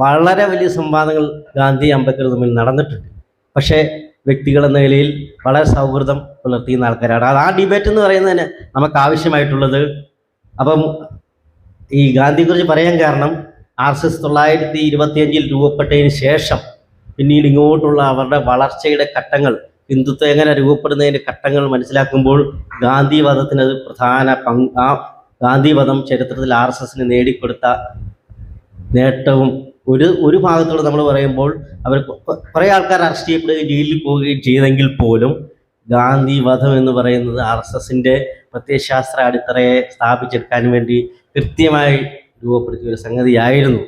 വളരെ വലിയ സംവാദങ്ങൾ ഗാന്ധി അംബേദ്കർ തമ്മിൽ നടന്നിട്ടുണ്ട്. പക്ഷേ വ്യക്തികൾ എന്ന നിലയിൽ വളരെ സൗഹൃദം പുലർത്തിയുന്ന ആൾക്കാരാണ്. അത് ആ ഡിബേറ്റ് എന്ന് പറയുന്നതിന് നമുക്ക് ആവശ്യമായിട്ടുള്ളത് അപ്പം ഈ ഗാന്ധിയെക്കുറിച്ച് പറയാൻ കാരണം ആർ എസ് എസ് തൊള്ളായിരത്തി ഇരുപത്തിയഞ്ചിൽ രൂപപ്പെട്ടതിന് ശേഷം പിന്നീട് ഇങ്ങോട്ടുള്ള അവരുടെ വളർച്ചയുടെ ഘട്ടങ്ങൾ ഹിന്ദുത്വം എങ്ങനെ രൂപപ്പെടുന്നതിന്റെ ഘട്ടങ്ങൾ മനസ്സിലാക്കുമ്പോൾ ഗാന്ധിവധത്തിന് അത് പ്രധാന പങ്ക് ആ ഗാന്ധിവധം ചരിത്രത്തിൽ ആർ എസ് എസിന് നേടിക്കൊടുത്ത നേട്ടവും ഒരു ഒരു ഭാഗത്തോട് നമ്മൾ പറയുമ്പോൾ അവർ കുറേ ആൾക്കാർ അറസ്റ്റ് ചെയ്യപ്പെടുകയും ജയിലിൽ പോവുകയും ചെയ്തെങ്കിൽ പോലും ഗാന്ധി വധം എന്ന് പറയുന്നത് ആർ എസ് എസിന്റെ പ്രത്യയശാസ്ത്ര അടിത്തറയെ സ്ഥാപിച്ചെടുക്കാൻ വേണ്ടി കൃത്യമായി രൂപപ്പെടുത്തിയ ഒരു സംഗതിയായിരുന്നു.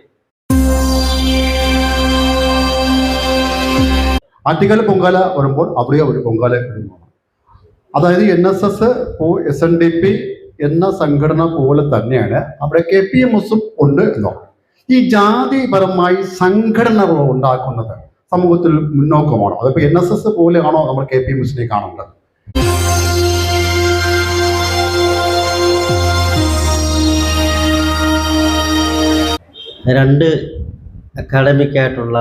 ആറ്റുകാൽ പൊങ്കാല വരുമ്പോൾ അവിടെ ഒരു പൊങ്കാല അതായത് N S S S N D P എന്ന സംഘടന പോലെ തന്നെയാണ് അവിടെ കെ പി എം എസും ഉണ്ട് എന്നോ? ഈ ജാതിപരമായി സംഘടനകൾ ഉണ്ടാക്കുന്നത് സമൂഹത്തിൽ മുന്നോക്കമാണോ? അതിപ്പോ എൻ എസ് എസ് പോലെയാണോ നമ്മൾ കെ പി എസിനെ കാണേണ്ടത് രണ്ട് അക്കാഡമിക്കായിട്ടുള്ള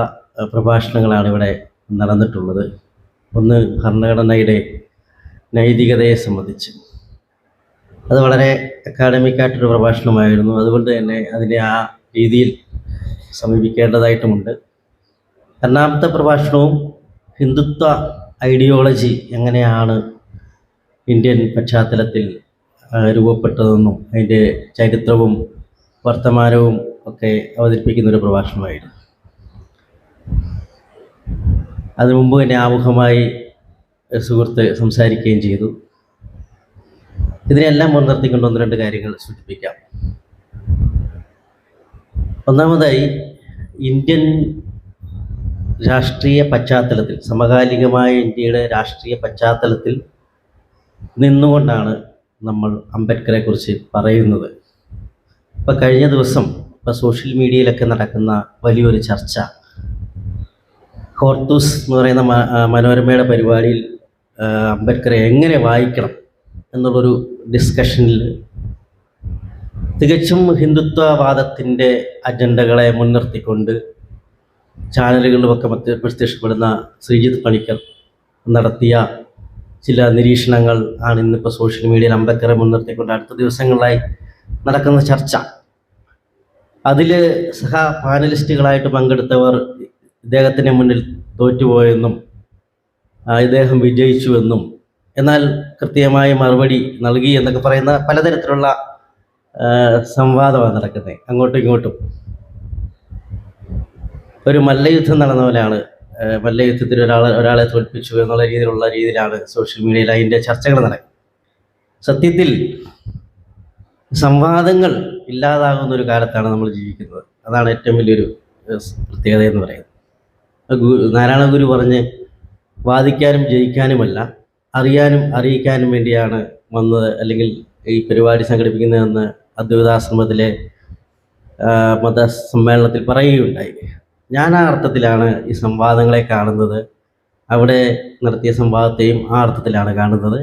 പ്രഭാഷണങ്ങളാണ് ഇവിടെ നടന്നിട്ടുള്ളത്. ഒന്ന് ഭരണഘടനയുടെ നൈതികതയെ സംബന്ധിച്ച്. അത് വളരെ അക്കാഡമിക്കായിട്ടൊരു പ്രഭാഷണമായിരുന്നു. അതുകൊണ്ട് തന്നെ അതിനെ ആ രീതിയിൽ സമീപിക്കേണ്ടതായിട്ടുമുണ്ട്. രണ്ടാമത്തെ പ്രഭാഷണവും ഹിന്ദുത്വ ഐഡിയോളജി എങ്ങനെയാണ് ഇന്ത്യൻ പശ്ചാത്തലത്തിൽ രൂപപ്പെട്ടതെന്നും അതിന്റെ ചരിത്രവും വർത്തമാനവും ഒക്കെ അവതരിപ്പിക്കുന്ന ഒരു പ്രഭാഷണമായിരുന്നു. അതിനു മുമ്പ് തന്നെ ആമുഖമായി സുഹൃത്ത് സംസാരിക്കുകയും ചെയ്തു. ഇതിനെല്ലാം മുൻനിർത്തിക്കൊണ്ട് ഒന്ന് രണ്ട് കാര്യങ്ങൾ സൂചിപ്പിക്കാം. ഒന്നാമതായി ഇന്ത്യൻ രാഷ്ട്രീയ പശ്ചാത്തലത്തിൽ സമകാലികമായ ഇന്ത്യയുടെ രാഷ്ട്രീയ പശ്ചാത്തലത്തിൽ നിന്നുകൊണ്ടാണ് നമ്മൾ അംബേദ്കറെ കുറിച്ച് പറയുന്നത്. ഇപ്പം കഴിഞ്ഞ ദിവസം ഇപ്പം സോഷ്യൽ മീഡിയയിലൊക്കെ നടക്കുന്ന വലിയൊരു ചർച്ച കോർത്തൂസ് എന്ന് പറയുന്ന മനോരമയുടെ പരിപാടിയിൽ അംബേദ്കറെ എങ്ങനെ വായിക്കണം എന്നുള്ളൊരു ഡിസ്കഷനിൽ തികച്ചും ഹിന്ദുത്വവാദത്തിന്റെ അജണ്ടകളെ മുൻനിർത്തിക്കൊണ്ട് ചാനലുകളിലുമൊക്കെ മറ്റ് പ്രത്യക്ഷപ്പെടുന്ന ശ്രീജിത്ത് പണിക്കർ നടത്തിയ ചില നിരീക്ഷണങ്ങൾ ആണ് ഇന്നിപ്പോൾ സോഷ്യൽ മീഡിയയിൽ അംബേദ്കറെ മുൻനിർത്തിക്കൊണ്ട് അടുത്ത ദിവസങ്ങളിലായി നടക്കുന്ന ചർച്ച. അതിൽ സഹ പാനലിസ്റ്റുകളായിട്ട് പങ്കെടുത്തവർ ഇദ്ദേഹത്തിന് മുന്നിൽ തോറ്റുപോയെന്നും ഇദ്ദേഹം വിജയിച്ചുവെന്നും എന്നാൽ കൃത്യമായ മറുപടി നൽകി എന്നൊക്കെ പറയുന്ന പലതരത്തിലുള്ള സംവാദമാണ് നടക്കുന്നത്. അങ്ങോട്ടും ഇങ്ങോട്ടും. ഒരു മല്ലയുദ്ധം നടന്ന പോലെയാണ് മല്ലയുദ്ധത്തിൽ ഒരാളെ ഒരാളെ തോൽപ്പിച്ചു എന്നുള്ള രീതിയിലുള്ള രീതിയിലാണ് സോഷ്യൽ മീഡിയയിൽ അതിന്റെ ചർച്ചകൾ നടക്കുന്നത്. സത്യത്തിൽ സംവാദങ്ങൾ ഇല്ലാതാകുന്ന ഒരു കാലത്താണ് നമ്മൾ ജീവിക്കുന്നത്. അതാണ് ഏറ്റവും വലിയൊരു പ്രത്യേകത എന്ന് പറയുന്നത്. ഗുരു നാരായണ ഗുരു പറഞ്ഞ് വാദിക്കാനും ജയിക്കാനുമല്ല അറിയാനും അറിയിക്കാനും വേണ്ടിയാണ് വന്നത് അല്ലെങ്കിൽ ഈ പരിപാടി സംഘടിപ്പിക്കുന്നതെന്ന് അദ്വൈതാശ്രമത്തിലെ മതസമ്മേളനത്തിൽ പറയുകയുണ്ടായി. ഞാൻ ആ അർത്ഥത്തിലാണ് ഈ സംവാദങ്ങളെ കാണുന്നത്. അവിടെ നടത്തിയ സംവാദത്തെയും ആ അർത്ഥത്തിലാണ് കാണുന്നത്.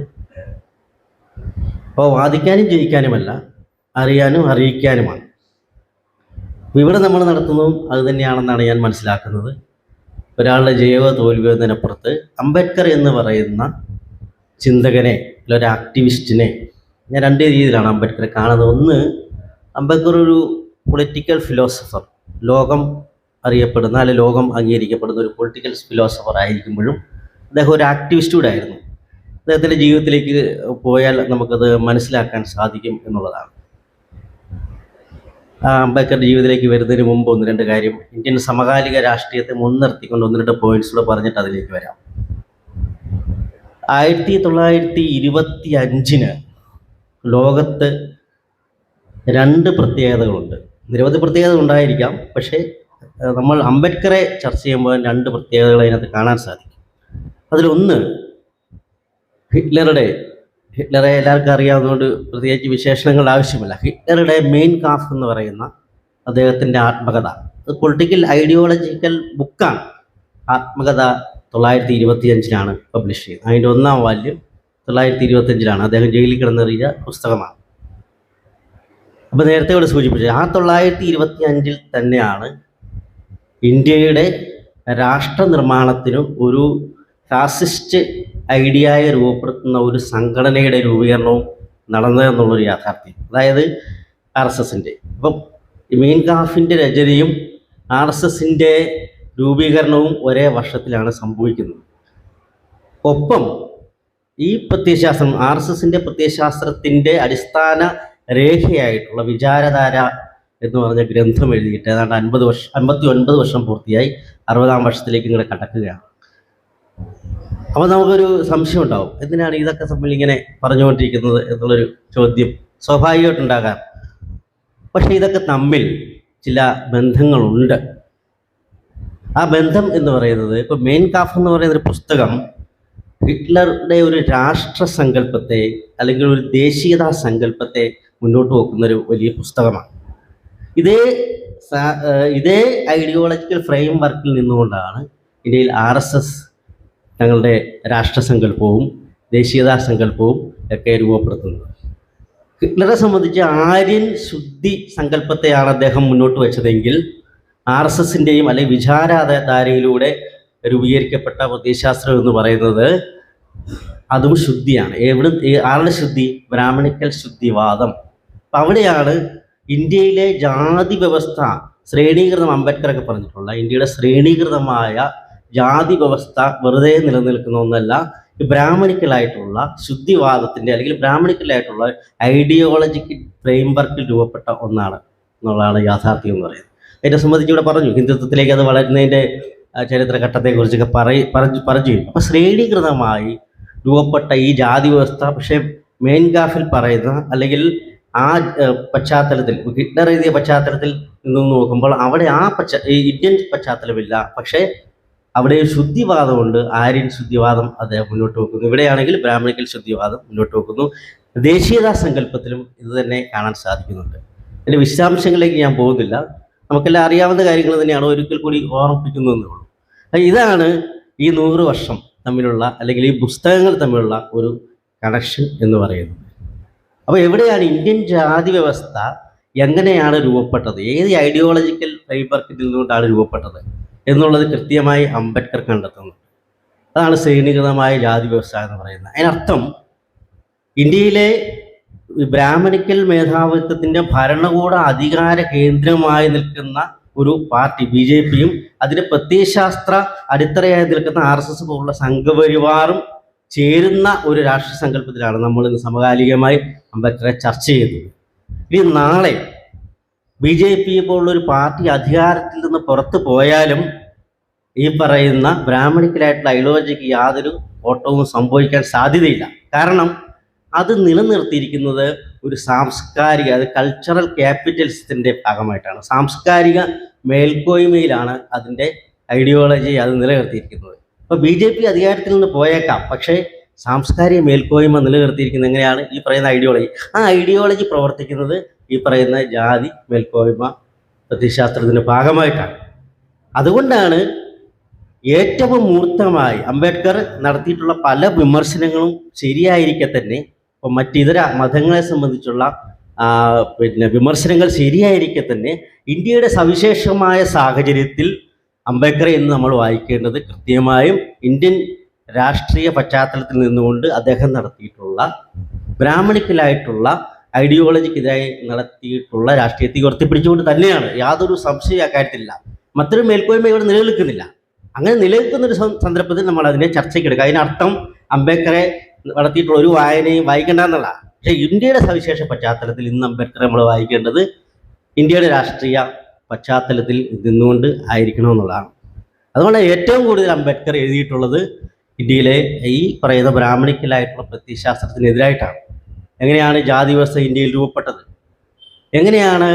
അപ്പോൾ വാദിക്കാനും ജയിക്കാനുമല്ല അറിയാനും അറിയിക്കാനുമാണ്. ഇവിടെ നമ്മൾ നടത്തുന്നതും അത് തന്നെയാണെന്നാണ് ഞാൻ മനസ്സിലാക്കുന്നത്. ഒരാളുടെ ജൈവ തോൽവിയോ എന്നതിനപ്പുറത്ത് അംബേദ്കർ എന്ന് പറയുന്ന ചിന്തകനെ ഒരു ആക്ടിവിസ്റ്റിനെ ഞാൻ രണ്ട് രീതിയിലാണ് അംബേദ്കറെ കാണുന്നത്. ഒന്ന് അംബേദ്കർ ഒരു പൊളിറ്റിക്കൽ ഫിലോസഫർ ലോകം അറിയപ്പെടുന്ന അല്ലെ ലോകം അംഗീകരിക്കപ്പെടുന്ന ഒരു പൊളിറ്റിക്കൽ ഫിലോസഫർ ആയിരിക്കുമ്പോഴും അദ്ദേഹം ഒരു ആക്ടിവിസ്റ്റ് കൂടെ ആയിരുന്നു. അദ്ദേഹത്തിന്റെ ജീവിതത്തിലേക്ക് പോയാൽ നമുക്കത് മനസ്സിലാക്കാൻ സാധിക്കും എന്നുള്ളതാണ്. അംബേദ്കറുടെ ജീവിതത്തിലേക്ക് വരുന്നതിന് മുമ്പ് ഒന്ന് രണ്ട് കാര്യം. ഇന്ത്യൻ സമകാലിക രാഷ്ട്രീയത്തെ മുൻനിർത്തിക്കൊണ്ട് ഒന്ന് രണ്ട് പോയിന്റ്സ് കൂടെ പറഞ്ഞിട്ട് അതിലേക്ക് വരാം. ആയിരത്തി തൊള്ളായിരത്തി ഇരുപത്തി അഞ്ചിന് ലോകത്ത് രണ്ട് പ്രത്യേകതകളുണ്ട്. നിരവധി പ്രത്യേകത ഉണ്ടായിരിക്കാം പക്ഷേ നമ്മൾ അംബേദ്കറെ ചർച്ച ചെയ്യുമ്പോൾ രണ്ട് പ്രത്യേകതകൾ അതിനകത്ത് കാണാൻ സാധിക്കും. അതിലൊന്ന് ഹിറ്റ്ലറുടെ ഹിറ്റ്ലറെ എല്ലാവർക്കും അറിയാവുന്നതുകൊണ്ട് പ്രത്യേകിച്ച് വിശേഷണങ്ങൾ ആവശ്യമില്ല. ഹിറ്റ്ലറുടെ മെയിൻ കാഫ് എന്ന് പറയുന്ന അദ്ദേഹത്തിന്റെ ആത്മകഥ. അത് പൊളിറ്റിക്കൽ ഐഡിയോളജിക്കൽ ബുക്കാണ്. ആത്മകഥ തൊള്ളായിരത്തി ഇരുപത്തിയഞ്ചിലാണ് പബ്ലിഷ് ചെയ്തത്. അതിന്റെ ഒന്നാം വാല്യം തൊള്ളായിരത്തി ഇരുപത്തി അഞ്ചിലാണ് അദ്ദേഹം ജയിലിൽ കിടന്നെറിയ പുസ്തകമാണ്. അപ്പോൾ നേരത്തെ ഇവിടെ സൂചിപ്പിച്ചത് ആ തൊള്ളായിരത്തി ഇരുപത്തി അഞ്ചിൽ തന്നെയാണ് ഇന്ത്യയുടെ രാഷ്ട്ര നിർമ്മാണത്തിനും ഒരു ഫാസിസ്റ്റ് ഐഡിയയെ രൂപപ്പെടുത്തുന്ന ഒരു സംഘടനയുടെ രൂപീകരണവും നടന്നതെന്നുള്ളൊരു യാഥാർത്ഥ്യം. അതായത് ആർ എസ് എസിന്റെ അപ്പം മീൻ കാഫിന്റെ രചനയും ആർ എസ് എസിന്റെ രൂപീകരണവും ഒരേ വർഷത്തിലാണ് സംഭവിക്കുന്നത്. ഒപ്പം ഈ പ്രത്യയശാസ്ത്രം ആർ എസ് എസിന്റെ പ്രത്യയശാസ്ത്രത്തിന്റെ അടിസ്ഥാന രേഖയായിട്ടുള്ള വിചാരധാര എന്ന് പറഞ്ഞ ഗ്രന്ഥം എഴുതിയിട്ട് ഏതാണ്ട് അൻപത് വർഷം അൻപത്തി ഒൻപത് വർഷം പൂർത്തിയായി അറുപതാം വർഷത്തിലേക്ക് ഇങ്ങനെ കടക്കുകയാണ്. അപ്പോൾ നമുക്കൊരു സംശയം ഉണ്ടാവും. എന്തിനാണ് ഇതൊക്കെ തമ്മിൽ ഇങ്ങനെ പറഞ്ഞുകൊണ്ടിരിക്കുന്നത് എന്നുള്ളൊരു ചോദ്യം സ്വാഭാവികമായിട്ടുണ്ടാകാം പക്ഷേ ഇതൊക്കെ തമ്മിൽ ചില ബന്ധങ്ങളുണ്ട്. ആ ബന്ധം എന്ന് പറയുന്നത് ഇപ്പോൾ മെയിൻ കാഫ് എന്ന് പറയുന്ന ഒരു പുസ്തകം ഹിറ്റ്ലറുടെ ഒരു രാഷ്ട്ര സങ്കല്പത്തെ അല്ലെങ്കിൽ ഒരു ദേശീയതാ സങ്കല്പത്തെ മുന്നോട്ട് വെക്കുന്ന ഒരു വലിയ പുസ്തകമാണ്. ഇതേ ഇതേ ഐഡിയോളജിക്കൽ ഫ്രെയിം വർക്കിൽ നിന്നുകൊണ്ടാണ് ഇന്ത്യയിൽ ആർ എസ് എസ് തങ്ങളുടെ രാഷ്ട്ര സങ്കല്പവും ദേശീയതാ സങ്കല്പവും ഒക്കെ രൂപപ്പെടുത്തുന്നത്. ഹിറ്റ്ലറെ സംബന്ധിച്ച് ആര്യൻ ശുദ്ധി സങ്കല്പത്തെയാണ് അദ്ദേഹം മുന്നോട്ട് വെച്ചതെങ്കിൽ ആർ എസ് എസിന്റെയും അല്ലെങ്കിൽ വിചാരധാരയിലൂടെ രൂപീകരിക്കപ്പെട്ട പ്രത്യയശാസ്ത്രം എന്ന് പറയുന്നത് അതും ശുദ്ധിയാണ്. എവിടെ ആരുടെ ശുദ്ധി? ബ്രാഹ്മണിക്കൽ ശുദ്ധിവാദം. അപ്പം അവിടെയാണ് ഇന്ത്യയിലെ ജാതി വ്യവസ്ഥ ശ്രേണീകൃതം അംബേദ്കറൊക്കെ പറഞ്ഞിട്ടുള്ള ഇന്ത്യയുടെ ശ്രേണീകൃതമായ ജാതി വ്യവസ്ഥ വെറുതെ നിലനിൽക്കുന്ന ഒന്നല്ല ബ്രാഹ്മണിക്കലായിട്ടുള്ള ശുദ്ധിവാദത്തിന്റെ അല്ലെങ്കിൽ ബ്രാഹ്മണിക്കലായിട്ടുള്ള ഐഡിയോളജിക്കൽ ഫ്രെയിം വർക്കിൽ രൂപപ്പെട്ട ഒന്നാണ് എന്നുള്ളതാണ് യാഥാർത്ഥ്യം എന്ന് പറയുന്നത്. അതിനെ സംബന്ധിച്ച് ഇവിടെ പറഞ്ഞു ഹിന്ദുത്വത്തിലേക്ക് അത് വളരുന്നതിന്റെ ചരിത്ര ചരിത്രഘട്ടത്തെക്കുറിച്ചൊക്കെ പറയ പറഞ്ഞു പറഞ്ഞു അപ്പോൾ ശ്രേണീകൃതമായി രൂപപ്പെട്ട ഈ ജാതി വ്യവസ്ഥ പക്ഷേ മെയിൻ ഗാഫിൽ പറയുന്ന അല്ലെങ്കിൽ ആ പശ്ചാത്തലത്തിൽ ഹിറ്റ്ലർ എഴുതിയ പശ്ചാത്തലത്തിൽ നിന്ന് നോക്കുമ്പോൾ അവിടെ ആ പശ്ച ഇന്ത്യൻ പശ്ചാത്തലമില്ല. പക്ഷേ അവിടെ ശുദ്ധിവാദമുണ്ട് ആര്യൻ ശുദ്ധിവാദം അദ്ദേഹം മുന്നോട്ട് വെക്കുന്നു. ഇവിടെയാണെങ്കിൽ ബ്രാഹ്മണിക്കൽ ശുദ്ധിവാദം മുന്നോട്ട് വെക്കുന്നു. ദേശീയതാ സങ്കല്പത്തിലും ഇത് തന്നെ കാണാൻ സാധിക്കുന്നുണ്ട്. അതിന്റെ വിശദാംശങ്ങളിലേക്ക് ഞാൻ പോകുന്നില്ല. നമുക്കെല്ലാം അറിയാവുന്ന കാര്യങ്ങൾ തന്നെയാണ് ഒരിക്കൽ കൂടി ഓർമ്മിപ്പിക്കുന്നതെന്നേ ഉള്ളൂ. ഇതാണ് ഈ നൂറ് വർഷം. തമ്മിലുള്ള അല്ലെങ്കിൽ ഈ പുസ്തകങ്ങൾ തമ്മിലുള്ള ഒരു കണക്ഷൻ എന്ന് പറയുന്നത് അപ്പോൾ എവിടെയാണ് ഇന്ത്യൻ ജാതി വ്യവസ്ഥ എങ്ങനെയാണ് രൂപപ്പെട്ടത്? ഏത് ഐഡിയോളജിക്കൽ ഫ്രെയിംവർക്കിൽ നിന്നുകൊണ്ടാണ് രൂപപ്പെട്ടത്? എന്നുള്ളത് കൃത്യമായി അംബേദ്കർ കണ്ടെത്തുന്നു. അതാണ് ശ്രേണീകൃതമായ ജാതി വ്യവസ്ഥ എന്ന് പറയുന്നത്. അതിനർത്ഥം ഇന്ത്യയിലെ ബ്രാഹ്മണിക്കൽ മേധാവിത്വത്തിന്റെ ഭരണകൂട അധികാര കേന്ദ്രമായി നിൽക്കുന്ന ഒരു പാർട്ടി ബി ജെ പിയും അതിന് പ്രത്യയശാസ്ത്ര അടിത്തറയായി നിൽക്കുന്ന ആർ എസ് എസ് പോലുള്ള സംഘപരിവാറും ചേരുന്ന ഒരു രാഷ്ട്രീയ സങ്കല്പത്തിലാണ് നമ്മൾ ഇന്ന് സമകാലികമായി അംബേദ്കറെ ചർച്ച ചെയ്യുന്നത്. ഇനി നാളെ ബി ജെ പി പോലുള്ള ഒരു പാർട്ടി അധികാരത്തിൽ നിന്ന് പുറത്തു പോയാലും ഈ പറയുന്ന ബ്രാഹ്മണിക്കലായിട്ടുള്ള ഐഡിയോളജിക്ക് യാതൊരു ഓട്ടവും സംഭവിക്കാൻ സാധ്യതയില്ല. കാരണം അത് നിലനിർത്തിയിരിക്കുന്നത് ഒരു സാംസ്കാരിക അത് കൾച്ചറൽ ക്യാപിറ്റൽസിന്റെ ഭാഗമായിട്ടാണ്. സാംസ്കാരിക മേൽക്കോയ്മയിലാണ് അതിന്റെ ഐഡിയോളജി അത് നിലനിർത്തിയിരിക്കുന്നത്. ഇപ്പോൾ ബി ജെ പി അധികാരത്തിൽ നിന്ന് പോയേക്കാം പക്ഷേ സാംസ്കാരിക മേൽക്കോയ്മ നിലനിർത്തിയിരിക്കുന്നത് എങ്ങനെയാണ്? ഈ പറയുന്ന ഐഡിയോളജി ആ ഐഡിയോളജി പ്രവർത്തിക്കുന്നത് ഈ പറയുന്ന ജാതി മേൽക്കോയ്മ പ്രത്യശാസ്ത്രത്തിന്റെ ഭാഗമായിട്ടാണ്. അതുകൊണ്ടാണ് ഏറ്റവും മൂർത്തമായി അംബേദ്കർ നടത്തിയിട്ടുള്ള പല വിമർശനങ്ങളും ശരിയായിരിക്കെ തന്നെ ഇപ്പം മറ്റിതര മതങ്ങളെ സംബന്ധിച്ചുള്ള പിന്നെ വിമർശനങ്ങൾ ശരിയായിരിക്കെ തന്നെ ഇന്ത്യയുടെ സവിശേഷമായ സാഹചര്യത്തിൽ അംബേദ്കറെ എന്ന് നമ്മൾ വായിക്കേണ്ടത് കൃത്യമായും ഇന്ത്യൻ രാഷ്ട്രീയ പശ്ചാത്തലത്തിൽ നിന്നുകൊണ്ട് അദ്ദേഹം നടത്തിയിട്ടുള്ള ബ്രാഹ്മണിക്കലായിട്ടുള്ള ഐഡിയോളജിക്കെതിരായി നടത്തിയിട്ടുള്ള രാഷ്ട്രീയത്തെ ഉയർത്തിപ്പിടിച്ചുകൊണ്ട് തന്നെയാണ്. യാതൊരു സംശയം അക്കാര്യത്തിലില്ല മറ്റൊരു മേൽക്കോയ്മ ഇവിടെ നിലനിൽക്കുന്നില്ല. അങ്ങനെ നിലനിൽക്കുന്ന ഒരു സന്ദർഭത്തിൽ നമ്മൾ അതിനെ ചർച്ചയ്ക്കെടുക്കുക അതിനർത്ഥം അംബേദ്കറെ നടത്തിയിട്ടുള്ള ഒരു വായനയും വായിക്കേണ്ട എന്നുള്ള പക്ഷേ ഇന്ത്യയുടെ സവിശേഷ പശ്ചാത്തലത്തിൽ ഇന്ന് അംബേദ്കർ നമ്മൾ വായിക്കേണ്ടത് ഇന്ത്യയുടെ രാഷ്ട്രീയ പശ്ചാത്തലത്തിൽ നിന്നുകൊണ്ട് ആയിരിക്കണമെന്നുള്ളതാണ്. അതുകൊണ്ട് ഏറ്റവും കൂടുതൽ അംബേദ്കർ എഴുതിയിട്ടുള്ളത് ഇന്ത്യയിലെ ഈ പറയുന്ന ബ്രാഹ്മണിക്കലായിട്ടുള്ള പ്രത്യശാസ്ത്രത്തിനെതിരായിട്ടാണ് എങ്ങനെയാണ് ജാതി വ്യവസ്ഥ ഇന്ത്യയിൽ രൂപപ്പെട്ടത്? എങ്ങനെയാണ്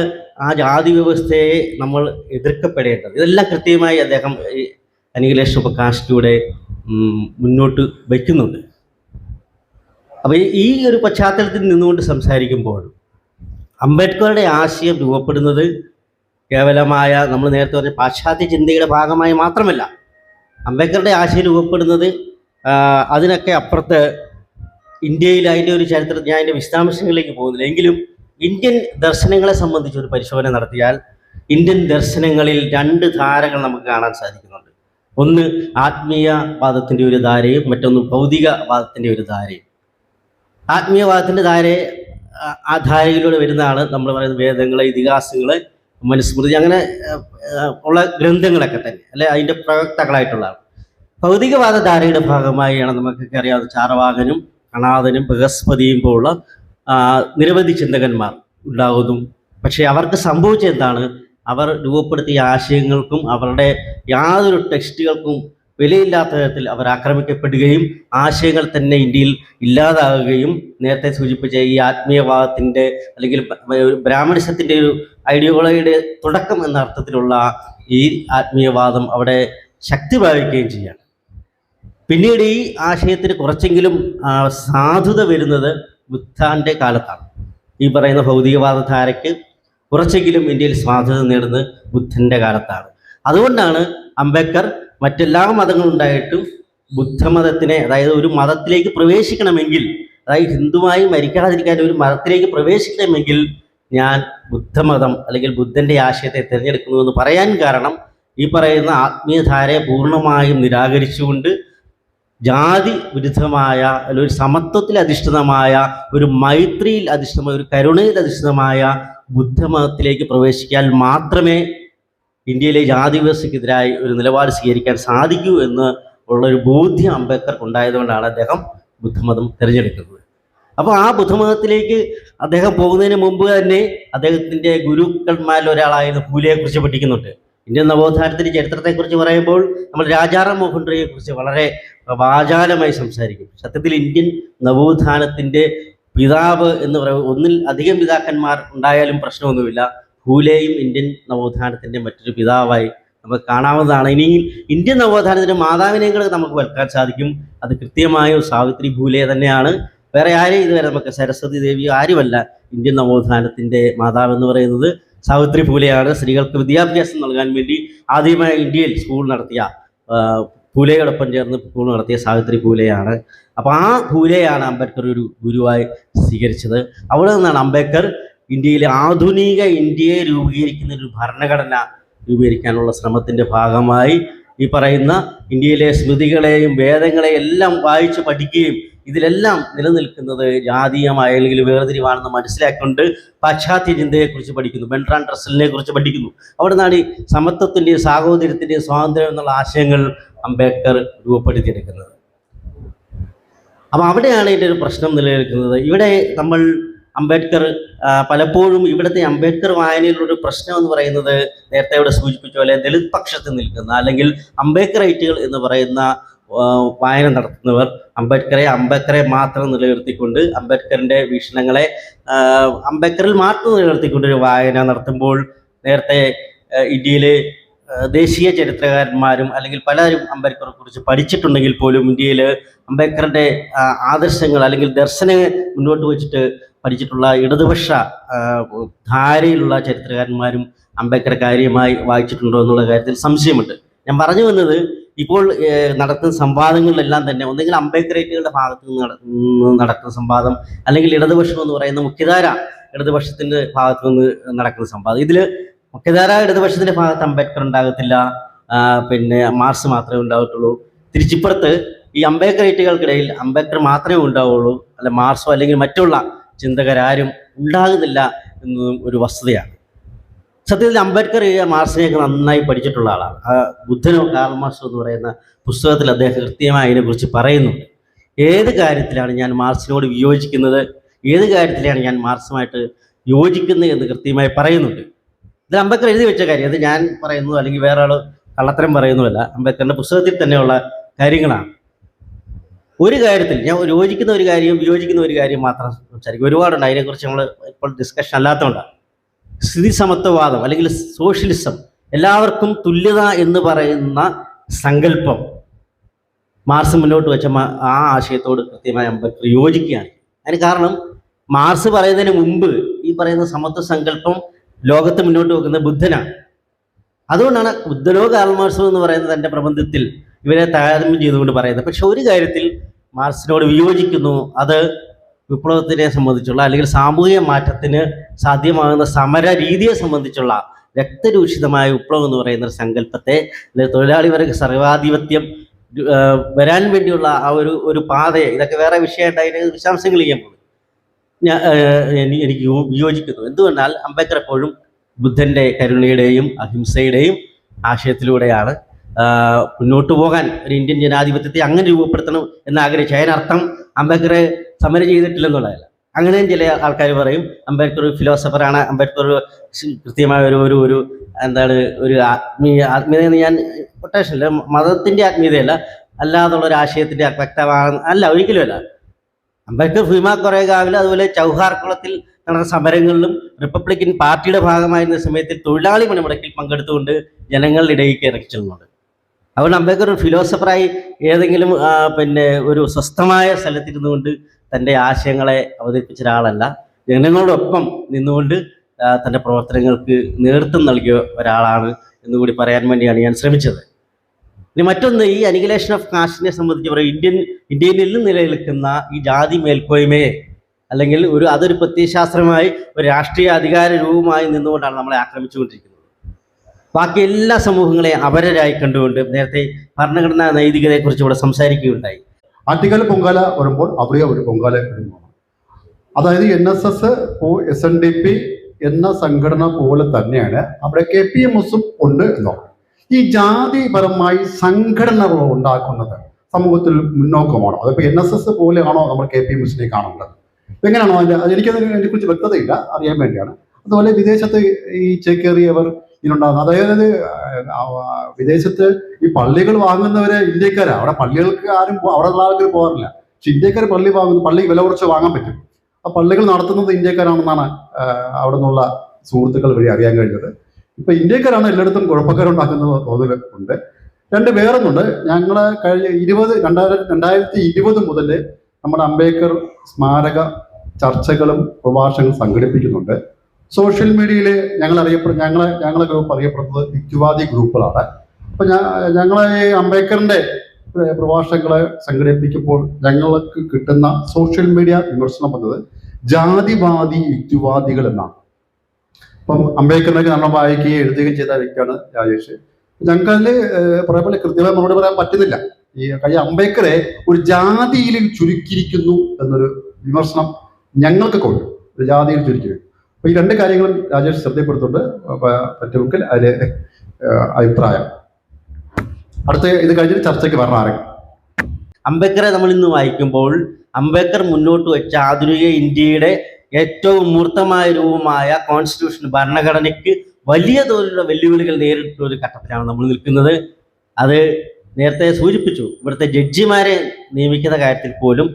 ആ ജാതി വ്യവസ്ഥയെ നമ്മൾ എതിർക്കപ്പെടേണ്ടത്? ഇതെല്ലാം കൃത്യമായി അദ്ദേഹം അനികലേഷ് ഉപകാഷ്ടിയുടെ മുന്നോട്ട് വയ്ക്കുന്നുണ്ട് അപ്പോൾ ഈ ഒരു പശ്ചാത്തലത്തിൽ നിന്നുകൊണ്ട് സംസാരിക്കുമ്പോൾ അംബേദ്കറുടെ ആശയം രൂപപ്പെടുന്നത് കേവലമായ നമ്മൾ നേരത്തെ പറഞ്ഞ പാശ്ചാത്യ ചിന്തയുടെ ഭാഗമായി മാത്രമല്ല. അംബേദ്കറുടെ ആശയം രൂപപ്പെടുന്നത് അതിനൊക്കെ അപ്പുറത്ത് ഇന്ത്യയിൽ അതിന്റെ ഒരു ചരിത്ര ഞാൻ അതിന്റെ വിശദാംശങ്ങളിലേക്ക് പോകുന്നില്ല. എങ്കിലും ഇന്ത്യൻ ദർശനങ്ങളെ സംബന്ധിച്ച് ഒരു പരിശോധന നടത്തിയാൽ ഇന്ത്യൻ ദർശനങ്ങളിൽ രണ്ട് ധാരകൾ നമുക്ക് കാണാൻ സാധിക്കുന്നുണ്ട്. ഒന്ന് ആത്മീയവാദത്തിന്റെ ഒരു ധാരയും മറ്റൊന്ന് ഭൗതികവാദത്തിന്റെ ഒരു ധാരയും. ആത്മീയവാദത്തിന്റെ ധാരയെ ആ- ധാരയിലൂടെ വരുന്നതാണ് നമ്മൾ പറയുന്നത് വേദങ്ങൾ ഇതിഹാസങ്ങൾ മനുസ്മൃതി അങ്ങനെ ഉള്ള ഗ്രന്ഥങ്ങളൊക്കെ തന്നെ അല്ലെ? അതിന്റെ പ്രവക്താക്കളായിട്ടുള്ളതാണ് ഭൗതികവാദ ധാരയുടെ ഭാഗമായാണ് നമുക്കൊക്കെ അറിയാവുന്ന ചാറവാകനും കണാദനും ബൃഹസ്പതിയും പോലുള്ള നിരവധി ചിന്തകന്മാർ ഉണ്ടാകുന്നു. പക്ഷേ അവർക്ക് സംഭവിച്ചെന്താണ് അവർ രൂപപ്പെടുത്തിയ ആശയങ്ങൾക്കും അവരുടെ യാതൊരു ടെക്സ്റ്റുകൾക്കും വിലയില്ലാത്ത തരത്തിൽ അവർ ആക്രമിക്കപ്പെടുകയും ആശയങ്ങൾ തന്നെ ഇന്ത്യയിൽ ഇല്ലാതാകുകയും നേരത്തെ സൂചിപ്പിച്ച ഈ ആത്മീയവാദത്തിന്റെ അല്ലെങ്കിൽ ബ്രാഹ്മണിസത്തിന്റെ ഒരു ഐഡിയോളജിയുടെ തുടക്കം എന്ന അർത്ഥത്തിലുള്ള ഈ ആത്മീയവാദം അവിടെ ശക്തി പ്രാപിക്കുകയും ചെയ്യാണ്. പിന്നീട് ഈ ആശയത്തിന് കുറച്ചെങ്കിലും സാധുത വരുന്നത് ബുദ്ധാന്റെ കാലത്താണ്. ഈ പറയുന്ന ഭൗതികവാദ ധാരയ്ക്ക് കുറച്ചെങ്കിലും ഇന്ത്യയിൽ സ്വാധീനം നേടുന്നത് ബുദ്ധന്റെ കാലത്താണ്. അതുകൊണ്ടാണ് അംബേദ്കർ മറ്റെല്ലാ മതങ്ങളുണ്ടായിട്ടും ബുദ്ധമതത്തിനെ അതായത് ഒരു മതത്തിലേക്ക് പ്രവേശിക്കണമെങ്കിൽ അതായത് ഹിന്ദുവായി മരിക്കാതിരിക്കാൻ ഒരു മതത്തിലേക്ക് പ്രവേശിക്കണമെങ്കിൽ ഞാൻ ബുദ്ധമതം അല്ലെങ്കിൽ ബുദ്ധന്റെ ആശയത്തെ തിരഞ്ഞെടുക്കുന്നു എന്ന് പറയാൻ കാരണം ഈ പറയുന്ന ആത്മീയധാരയെ പൂർണമായും നിരാകരിച്ചുകൊണ്ട് ജാതി വിരുദ്ധമായ അല്ലെങ്കിൽ ഒരു സമത്വത്തിൽ അധിഷ്ഠിതമായ ഒരു മൈത്രിയിൽ അധിഷ്ഠിതമായ ഒരു കരുണയിൽ അധിഷ്ഠിതമായ ബുദ്ധമതത്തിലേക്ക് പ്രവേശിക്കാൻ മാത്രമേ ഇന്ത്യയിലെ ജാതി വ്യവസ്ഥയ്ക്കെതിരായി ഒരു നിലപാട് സ്വീകരിക്കാൻ സാധിക്കൂ എന്ന് ഉള്ളൊരു ബോധ്യം അംബേദ്കർക്ക് ഉണ്ടായതുകൊണ്ടാണ് അദ്ദേഹം ബുദ്ധമതം തിരഞ്ഞെടുക്കുന്നത്. അപ്പോൾ ആ ബുദ്ധമതത്തിലേക്ക് അദ്ദേഹം പോകുന്നതിന് മുമ്പ് തന്നെ അദ്ദേഹത്തിന്റെ ഗുരുക്കന്മാരിൽ ഒരാളായിരുന്നു കൂലിയെക്കുറിച്ച് പഠിക്കുന്നുണ്ട്. ഇന്ത്യൻ നവോത്ഥാനത്തിന്റെ ചരിത്രത്തെക്കുറിച്ച് പറയുമ്പോൾ നമ്മൾ രാജാറാം മോഹൻ റോയിയെക്കുറിച്ച് വളരെ വാചാലമായി സംസാരിക്കും. സത്യത്തിൽ ഇന്ത്യൻ നവോത്ഥാനത്തിന്റെ പിതാവ് എന്ന് പറയുന്നത് ഒന്നിൽ അധികം പിതാക്കന്മാർ ഉണ്ടായാലും പ്രശ്നമൊന്നുമില്ല. ഫൂലെയും ഇന്ത്യൻ നവോത്ഥാനത്തിന്റെ മറ്റൊരു പിതാവായി നമുക്ക് കാണാവുന്നതാണ്. ഇനി ഇന്ത്യൻ നവോത്ഥാനത്തിന്റെ മാതാവിനെയും കൂടെ നമുക്ക് വെൽക്കാൻ സാധിക്കും. അത് കൃത്യമായും സാവിത്രി ഭൂലെ തന്നെയാണ്. വേറെ ആരെയും ഇതുവരെ നമുക്ക് സരസ്വതി ദേവി ആരുമല്ല ഇന്ത്യൻ നവോത്ഥാനത്തിന്റെ മാതാവ് എന്ന് പറയുന്നത്. സാവിത്രി ഭൂലെയാണ്. സ്ത്രീകൾക്ക് വിദ്യാഭ്യാസം നൽകാൻ വേണ്ടി ആദ്യമായി ഇന്ത്യയിൽ സ്കൂൾ നടത്തിയ ഭൂലയോടൊപ്പം ചേർന്ന് സ്കൂൾ നടത്തിയ സാവിത്രി ഭൂലെയാണ്. അപ്പോൾ ആ ഭൂലെയാണ് അംബേദ്കർ ഒരു ഗുരുവായി സ്വീകരിച്ചത്. അവിടെ നിന്നാണ് അംബേദ്കർ ഇന്ത്യയിലെ ആധുനിക ഇന്ത്യയെ രൂപീകരിക്കുന്ന ഒരു ഭരണഘടന രൂപീകരിക്കാനുള്ള ശ്രമത്തിന്റെ ഭാഗമായി ഈ പറയുന്ന ഇന്ത്യയിലെ സ്മൃതികളെയും വേദങ്ങളെയും എല്ലാം വായിച്ച് പഠിക്കുകയും ഇതിലെല്ലാം നിലനിൽക്കുന്നത് ജാതീയമായ അല്ലെങ്കിൽ വേർതിരിവാണെന്ന് മനസ്സിലാക്കിക്കൊണ്ട് പാശ്ചാത്യ ചിന്തയെക്കുറിച്ച് പഠിക്കുന്നു. ബെൻട്രാൻ ട്രസ്സലിനെ കുറിച്ച് പഠിക്കുന്നു. അവിടെ നിന്നാണ് ഈ സമത്വത്തിന്റെയും സാഹോദര്യത്തിന്റെയും സ്വാതന്ത്ര്യം എന്നുള്ള ആശയങ്ങൾ അംബേദ്കർ രൂപപ്പെടുത്തിയെടുക്കുന്നത്. അപ്പം അവിടെയാണ് ഇതിന്റെ ഒരു പ്രശ്നം നിലനിൽക്കുന്നത്. ഇവിടെ നമ്മൾ അംബേദ്കർ പലപ്പോഴും ഇവിടുത്തെ അംബേദ്കർ വായനയിലൊരു പ്രശ്നം എന്ന് പറയുന്നത് നേരത്തെ ഇവിടെ സൂചിപ്പിച്ച പോലെ ദളിത് പക്ഷത്ത് നിൽക്കുന്ന അല്ലെങ്കിൽ അംബേദ്കറൈറ്റുകൾ എന്ന് പറയുന്ന വായന നടത്തുന്നവർ അംബേദ്കറെ അംബേദ്കറെ മാത്രം നിലനിർത്തിക്കൊണ്ട് അംബേദ്കറിന്റെ വീക്ഷണങ്ങളെ അംബേദ്കറിൽ മാത്രം നിലനിർത്തിക്കൊണ്ട് ഒരു വായന നടത്തുമ്പോൾ നേരത്തെ ഇന്ത്യയിലെ ദേശീയ ചരിത്രകാരന്മാരും അല്ലെങ്കിൽ പലരും അംബേദ്കറെ കുറിച്ച് പഠിച്ചിട്ടുണ്ടെങ്കിൽ പോലും ഇന്ത്യയിൽ അംബേദ്കറിന്റെ ആദർശങ്ങൾ അല്ലെങ്കിൽ ദർശനങ്ങൾ മുന്നോട്ട് വെച്ചിട്ട് പഠിച്ചിട്ടുള്ള ഇടതുപക്ഷ ധാരയിലുള്ള ചരിത്രകാരന്മാരും അംബേദ്കറെ കാര്യമായി വായിച്ചിട്ടുണ്ടോ എന്നുള്ള കാര്യത്തിൽ സംശയമുണ്ട്. ഞാൻ പറഞ്ഞു വന്നത് ഇപ്പോൾ നടത്തുന്ന സംവാദങ്ങളിലെല്ലാം തന്നെ ഒന്നെങ്കിൽ അംബേദ്കറേറ്റുകളുടെ ഭാഗത്ത് നിന്ന് നടക്കുന്ന സംവാദം അല്ലെങ്കിൽ ഇടതുപക്ഷം എന്ന് പറയുന്ന മുഖ്യധാര ഇടതുപക്ഷത്തിന്റെ ഭാഗത്ത് നിന്ന് നടക്കുന്ന സംവാദം. ഇതിൽ മുഖ്യധാര ഇടതുപക്ഷത്തിന്റെ ഭാഗത്ത് അംബേദ്കർ ഉണ്ടാകത്തില്ല. പിന്നെ മാർസ് മാത്രമേ ഉണ്ടാകത്തുള്ളൂ. തിരിച്ചിപ്പുറത്ത് ഈ അംബേദ്കറേറ്റുകൾക്കിടയിൽ അംബേദ്കർ മാത്രമേ ഉണ്ടാവുള്ളൂ. അല്ല മാർസോ അല്ലെങ്കിൽ മറ്റുള്ള ചിന്തകരാരും ഉണ്ടാകുന്നില്ല എന്നതും ഒരു വസ്തുതയാണ്. സത്യത്തിൽ അംബേദ്കർ ഈ മാർക്സിനെയൊക്കെ നന്നായി പഠിച്ചിട്ടുള്ള ആളാണ്. ആ ബുദ്ധനോ കാർൽ എന്ന് പറയുന്ന പുസ്തകത്തിൽ അദ്ദേഹം കൃത്യമായി അതിനെക്കുറിച്ച് പറയുന്നുണ്ട്. ഏത് കാര്യത്തിലാണ് ഞാൻ മാർസിനോട് വിയോജിക്കുന്നത്? ഏത് കാര്യത്തിലാണ് ഞാൻ മാർസുമായിട്ട് യോജിക്കുന്നത് എന്ന് കൃത്യമായി പറയുന്നുണ്ട്. ഇത് അംബേദ്കർ എഴുതി വെച്ച കാര്യം അത് ഞാൻ പറയുന്നു അല്ലെങ്കിൽ വേറെ ആൾ കള്ളത്തരം പറയുന്നതല്ല അംബേദ്കറിന്റെ പുസ്തകത്തിൽ തന്നെയുള്ള കാര്യങ്ങളാണ്. ഒരു കാര്യത്തിൽ ഞാൻ യോജിക്കുന്ന ഒരു കാര്യം വിയോജിക്കുന്ന ഒരു കാര്യം മാത്രം സംസാരിക്കും. ഒരുപാടുണ്ട്. അതിനെക്കുറിച്ച് നമ്മൾ ഇപ്പോൾ ഡിസ്കഷൻ അല്ലാത്തതുകൊണ്ടാണ്. സ്ഥിതി സമത്വവാദം അല്ലെങ്കിൽ സോഷ്യലിസം എല്ലാവർക്കും തുല്യത എന്ന് പറയുന്ന സങ്കല്പം മാർസ് മുന്നോട്ട് വെച്ച ആ ആശയത്തോട് കൃത്യമായി അംബേദ്കർ യോജിക്കുകയാണ്. അതിന് കാരണം മാർസ് പറയുന്നതിന് മുമ്പ് ഈ പറയുന്ന സമത്വ സങ്കല്പം ലോകത്ത് മുന്നോട്ട് വെക്കുന്ന ബുദ്ധനാണ്. അതുകൊണ്ടാണ് ബുദ്ധനോ കാൽമാർസോ എന്ന് പറയുന്ന തന്റെ പ്രബന്ധത്തിൽ ഇവരെ താരതമ്യം ചെയ്തുകൊണ്ട് പറയുന്നത്. പക്ഷെ ഒരു കാര്യത്തിൽ മാർസിനോട് വിയോജിക്കുന്നു. അത് വിപ്ലവത്തിനെ സംബന്ധിച്ചുള്ള അല്ലെങ്കിൽ സാമൂഹിക മാറ്റത്തിന് സാധ്യമാകുന്ന സമര രീതിയെ സംബന്ധിച്ചുള്ള രക്തരൂഷിതമായ വിപ്ലവം എന്ന് പറയുന്ന ഒരു സങ്കല്പത്തെ അല്ലെങ്കിൽ തൊഴിലാളി വർഗ സർവാധിപത്യം വരാൻ വേണ്ടിയുള്ള ആ ഒരു ഒരു പാതയെ ഇതൊക്കെ വേറെ വിഷയമായിട്ട് അതിന് വിശാംശങ്ങൾ ചെയ്യാൻ പോകും ഞാൻ എനിക്ക് വിയോജിക്കുന്നു. എന്തുകൊണ്ടാൽ അംബേദ്കർ എപ്പോഴും ബുദ്ധന്റെ കരുണയുടെയും അഹിംസയുടെയും ആശയത്തിലൂടെയാണ് മുന്നോട്ട് പോകാൻ ഒരു ഇന്ത്യൻ ജനാധിപത്യത്തെ അങ്ങനെ രൂപപ്പെടുത്തണം എന്ന് ആഗ്രഹിച്ചു അതിനർത്ഥം അംബേദ്കറെ സമരം ചെയ്തിട്ടില്ലെന്നുള്ളതല്ല. അങ്ങനെയും ചില ആൾക്കാർ പറയും അംബേദ്കർ ഒരു ഫിലോസഫറാണ് അംബേദ്കർ കൃത്യമായ ഒരു ഒരു ഒരു എന്താണ് ഒരു ആത്മീയ ആത്മീയത ഞാൻ കൊട്ടേഷനില്ല മതത്തിന്റെ ആത്മീയതയല്ല. അല്ലാതുള്ള ഒരു ആശയത്തിന്റെ വ്യക്തമാണ് അല്ല ഒരിക്കലുമല്ല. അംബേദ്കർ ഭീമ കൊറേഗാവിൽ അതുപോലെ ചൗഹാർ കുളത്തിൽ നടന്ന സമരങ്ങളിലും റിപ്പബ്ലിക്കൻ പാർട്ടിയുടെ ഭാഗമായിരുന്ന സമയത്തിൽ തൊഴിലാളി മണിമുടക്കിൽ പങ്കെടുത്തുകൊണ്ട് ജനങ്ങളുടെ ഇടയിലേക്ക് ഇറക്കി ചെല്ലുന്നുണ്ട്. അതുകൊണ്ട് അംബേദ്കർ ഒരു ഫിലോസഫറായി ഏതെങ്കിലും പിന്നെ ഒരു സ്വസ്ഥമായ സ്ഥലത്തിരുന്നുകൊണ്ട് തന്റെ ആശയങ്ങളെ അവതരിപ്പിച്ച ഒരാളല്ല. ജനങ്ങളോടൊപ്പം നിന്നുകൊണ്ട് തന്റെ പ്രവർത്തനങ്ങൾക്ക് നേതൃത്വം നൽകിയ ഒരാളാണ് എന്നുകൂടി പറയാൻ വേണ്ടിയാണ് ഞാൻ ശ്രമിച്ചത്. ഇനി മറ്റൊന്ന് ഈ അനിഗലേഷൻ ഓഫ് കാസ്റ്റിനെ സംബന്ധിച്ച് പറയും. ഇന്ത്യൻ ഇന്ത്യയിൽ നിലനിൽക്കുന്ന ഈ ജാതി മേൽക്കോയ്മയെ അല്ലെങ്കിൽ ഒരു അതൊരു പ്രത്യയശാസ്ത്രമായി ഒരു രാഷ്ട്രീയ അധികാര രൂപമായി നിന്നുകൊണ്ടാണ് നമ്മളെ ആക്രമിച്ചുകൊണ്ടിരിക്കുന്നത്. ബാക്കി എല്ലാ സമൂഹങ്ങളെയും അപരരായി കണ്ടുകൊണ്ട് നേരത്തെ ഭരണഘടനാ നൈതികതയെക്കുറിച്ച് ഇവിടെ സംസാരിക്കുകയുണ്ടായി. ആറ്റുകാൽ പൊങ്കാല വരുമ്പോൾ അവിടെ ഒരു പൊങ്കാല അതായത് N S S S N D P എന്ന സംഘടന പോലെ തന്നെയാണ് അവിടെ കെ പി എം എസും ഉണ്ട് എന്നോ ഈ ജാതിപരമായി സംഘടനകൾ ഉണ്ടാക്കുന്നത് സമൂഹത്തിൽ മുന്നോക്കമാണോ. അതിപ്പോ എൻ എസ് എസ് പോലെയാണോ നമ്മൾ കെ പി എം എസിനെ കാണുന്നത്? എങ്ങനെയാണോ അതിന്റെ അത് എനിക്കത് അതിനെക്കുറിച്ച് വ്യക്തതയില്ല. അറിയാൻ വേണ്ടിയാണ്. അതുപോലെ വിദേശത്ത് ഈ ചേക്കേറിയവർ ഇതിനുണ്ടാകുന്നത് അതായത് വിദേശത്ത് ഈ പള്ളികൾ വാങ്ങുന്നവര് ഇന്ത്യക്കാരാണ് അവിടെ പള്ളികൾക്ക് ആരും അവിടെ ഉള്ള ആൾക്കാർ പോകാറില്ല. പക്ഷെ ഇന്ത്യക്കാർ പള്ളി വാങ്ങുന്നു പള്ളി വില കുറച്ച് വാങ്ങാൻ പറ്റും. ആ പള്ളികൾ നടത്തുന്നത് ഇന്ത്യക്കാരാണെന്നാണ് അവിടെ നിന്നുള്ള സുഹൃത്തുക്കൾ വഴി അറിയാൻ കഴിഞ്ഞത്. ഇപ്പൊ ഇന്ത്യക്കാരാണ് എല്ലായിടത്തും കുഴപ്പക്കാരുണ്ടാക്കുന്നത് തോതിൽ ഉണ്ട്. രണ്ട് വേറൊന്നുണ്ട്. ഞങ്ങൾ കഴിഞ്ഞ ഇരുപത് രണ്ടായിരത്തി രണ്ടായിരത്തി ഇരുപത് മുതൽ നമ്മുടെ അംബേദ്കർ സ്മാരക ചർച്ചകളും പ്രഭാഷണങ്ങളും സംഘടിപ്പിക്കുന്നുണ്ട്. സോഷ്യൽ മീഡിയയിൽ ഞങ്ങൾ അറിയപ്പെടും ഞങ്ങൾ ഞങ്ങളെ ഗ്രൂപ്പ് അറിയപ്പെടുന്നത് യുക്തിവാദി ഗ്രൂപ്പുകളാണ് അപ്പൊ ഞാൻ ഞങ്ങളെ ഈ അംബേദ്കറിന്റെ ഏഹ്, പ്രഭാഷണങ്ങളെ സംഘടിപ്പിക്കുമ്പോൾ ഞങ്ങൾക്ക് കിട്ടുന്ന സോഷ്യൽ മീഡിയ വിമർശനം വന്നത് ജാതിവാദി യുക്തിവാദികൾ എന്നാണ്. അപ്പം അംബേദ്കറിനൊക്കെ നമ്മൾ വായിക്കുകയും എഴുതുകയും ചെയ്ത വ്യക്തിയാണ് രാജേഷ്. ഞങ്ങൾക്ക് പറയുമ്പോൾ കൃത്യമായി മറുപടി പറയാൻ പറ്റുന്നില്ല. ഈ കഴിഞ്ഞ അംബേദ്കറെ ഒരു ജാതിയിൽ ചുരുക്കിയിരിക്കുന്നു എന്നൊരു വിമർശനം ഞങ്ങൾക്ക് ഉണ്ട്. ഒരു ജാതിയിൽ ചുരുക്കി അപ്പൊ ഈ രണ്ട് കാര്യങ്ങളും രാജേഷ് ശ്രദ്ധപ്പെടുത്തുന്നുണ്ട് പറ്റുമെങ്കിൽ അതിൽ അഭിപ്രായം. അടുത്ത ഇത് കഴിഞ്ഞിട്ട് ചർച്ചയ്ക്ക് വരണം ആരെങ്കിലും. അംബേദ്കറെ നമ്മൾ ഇന്ന് വായിക്കുമ്പോൾ അംബേദ്കർ മുന്നോട്ട് വെച്ച ആധുനിക ഇന്ത്യയുടെ ഏറ്റവും മൂർത്തമായ രൂപമായ കോൺസ്റ്റിറ്റ്യൂഷൻ ഭരണഘടനയ്ക്ക് വലിയ തോതിലുള്ള വെല്ലുവിളികൾ നേരിട്ടുള്ള ഒരു ഘട്ടത്തിലാണ് നമ്മൾ നിൽക്കുന്നത്. അത് നേരത്തെ സൂചിപ്പിച്ചു ഇവിടുത്തെ ജഡ്ജിമാരെ നിയമിക്കുന്ന കാര്യത്തിൽ പോലും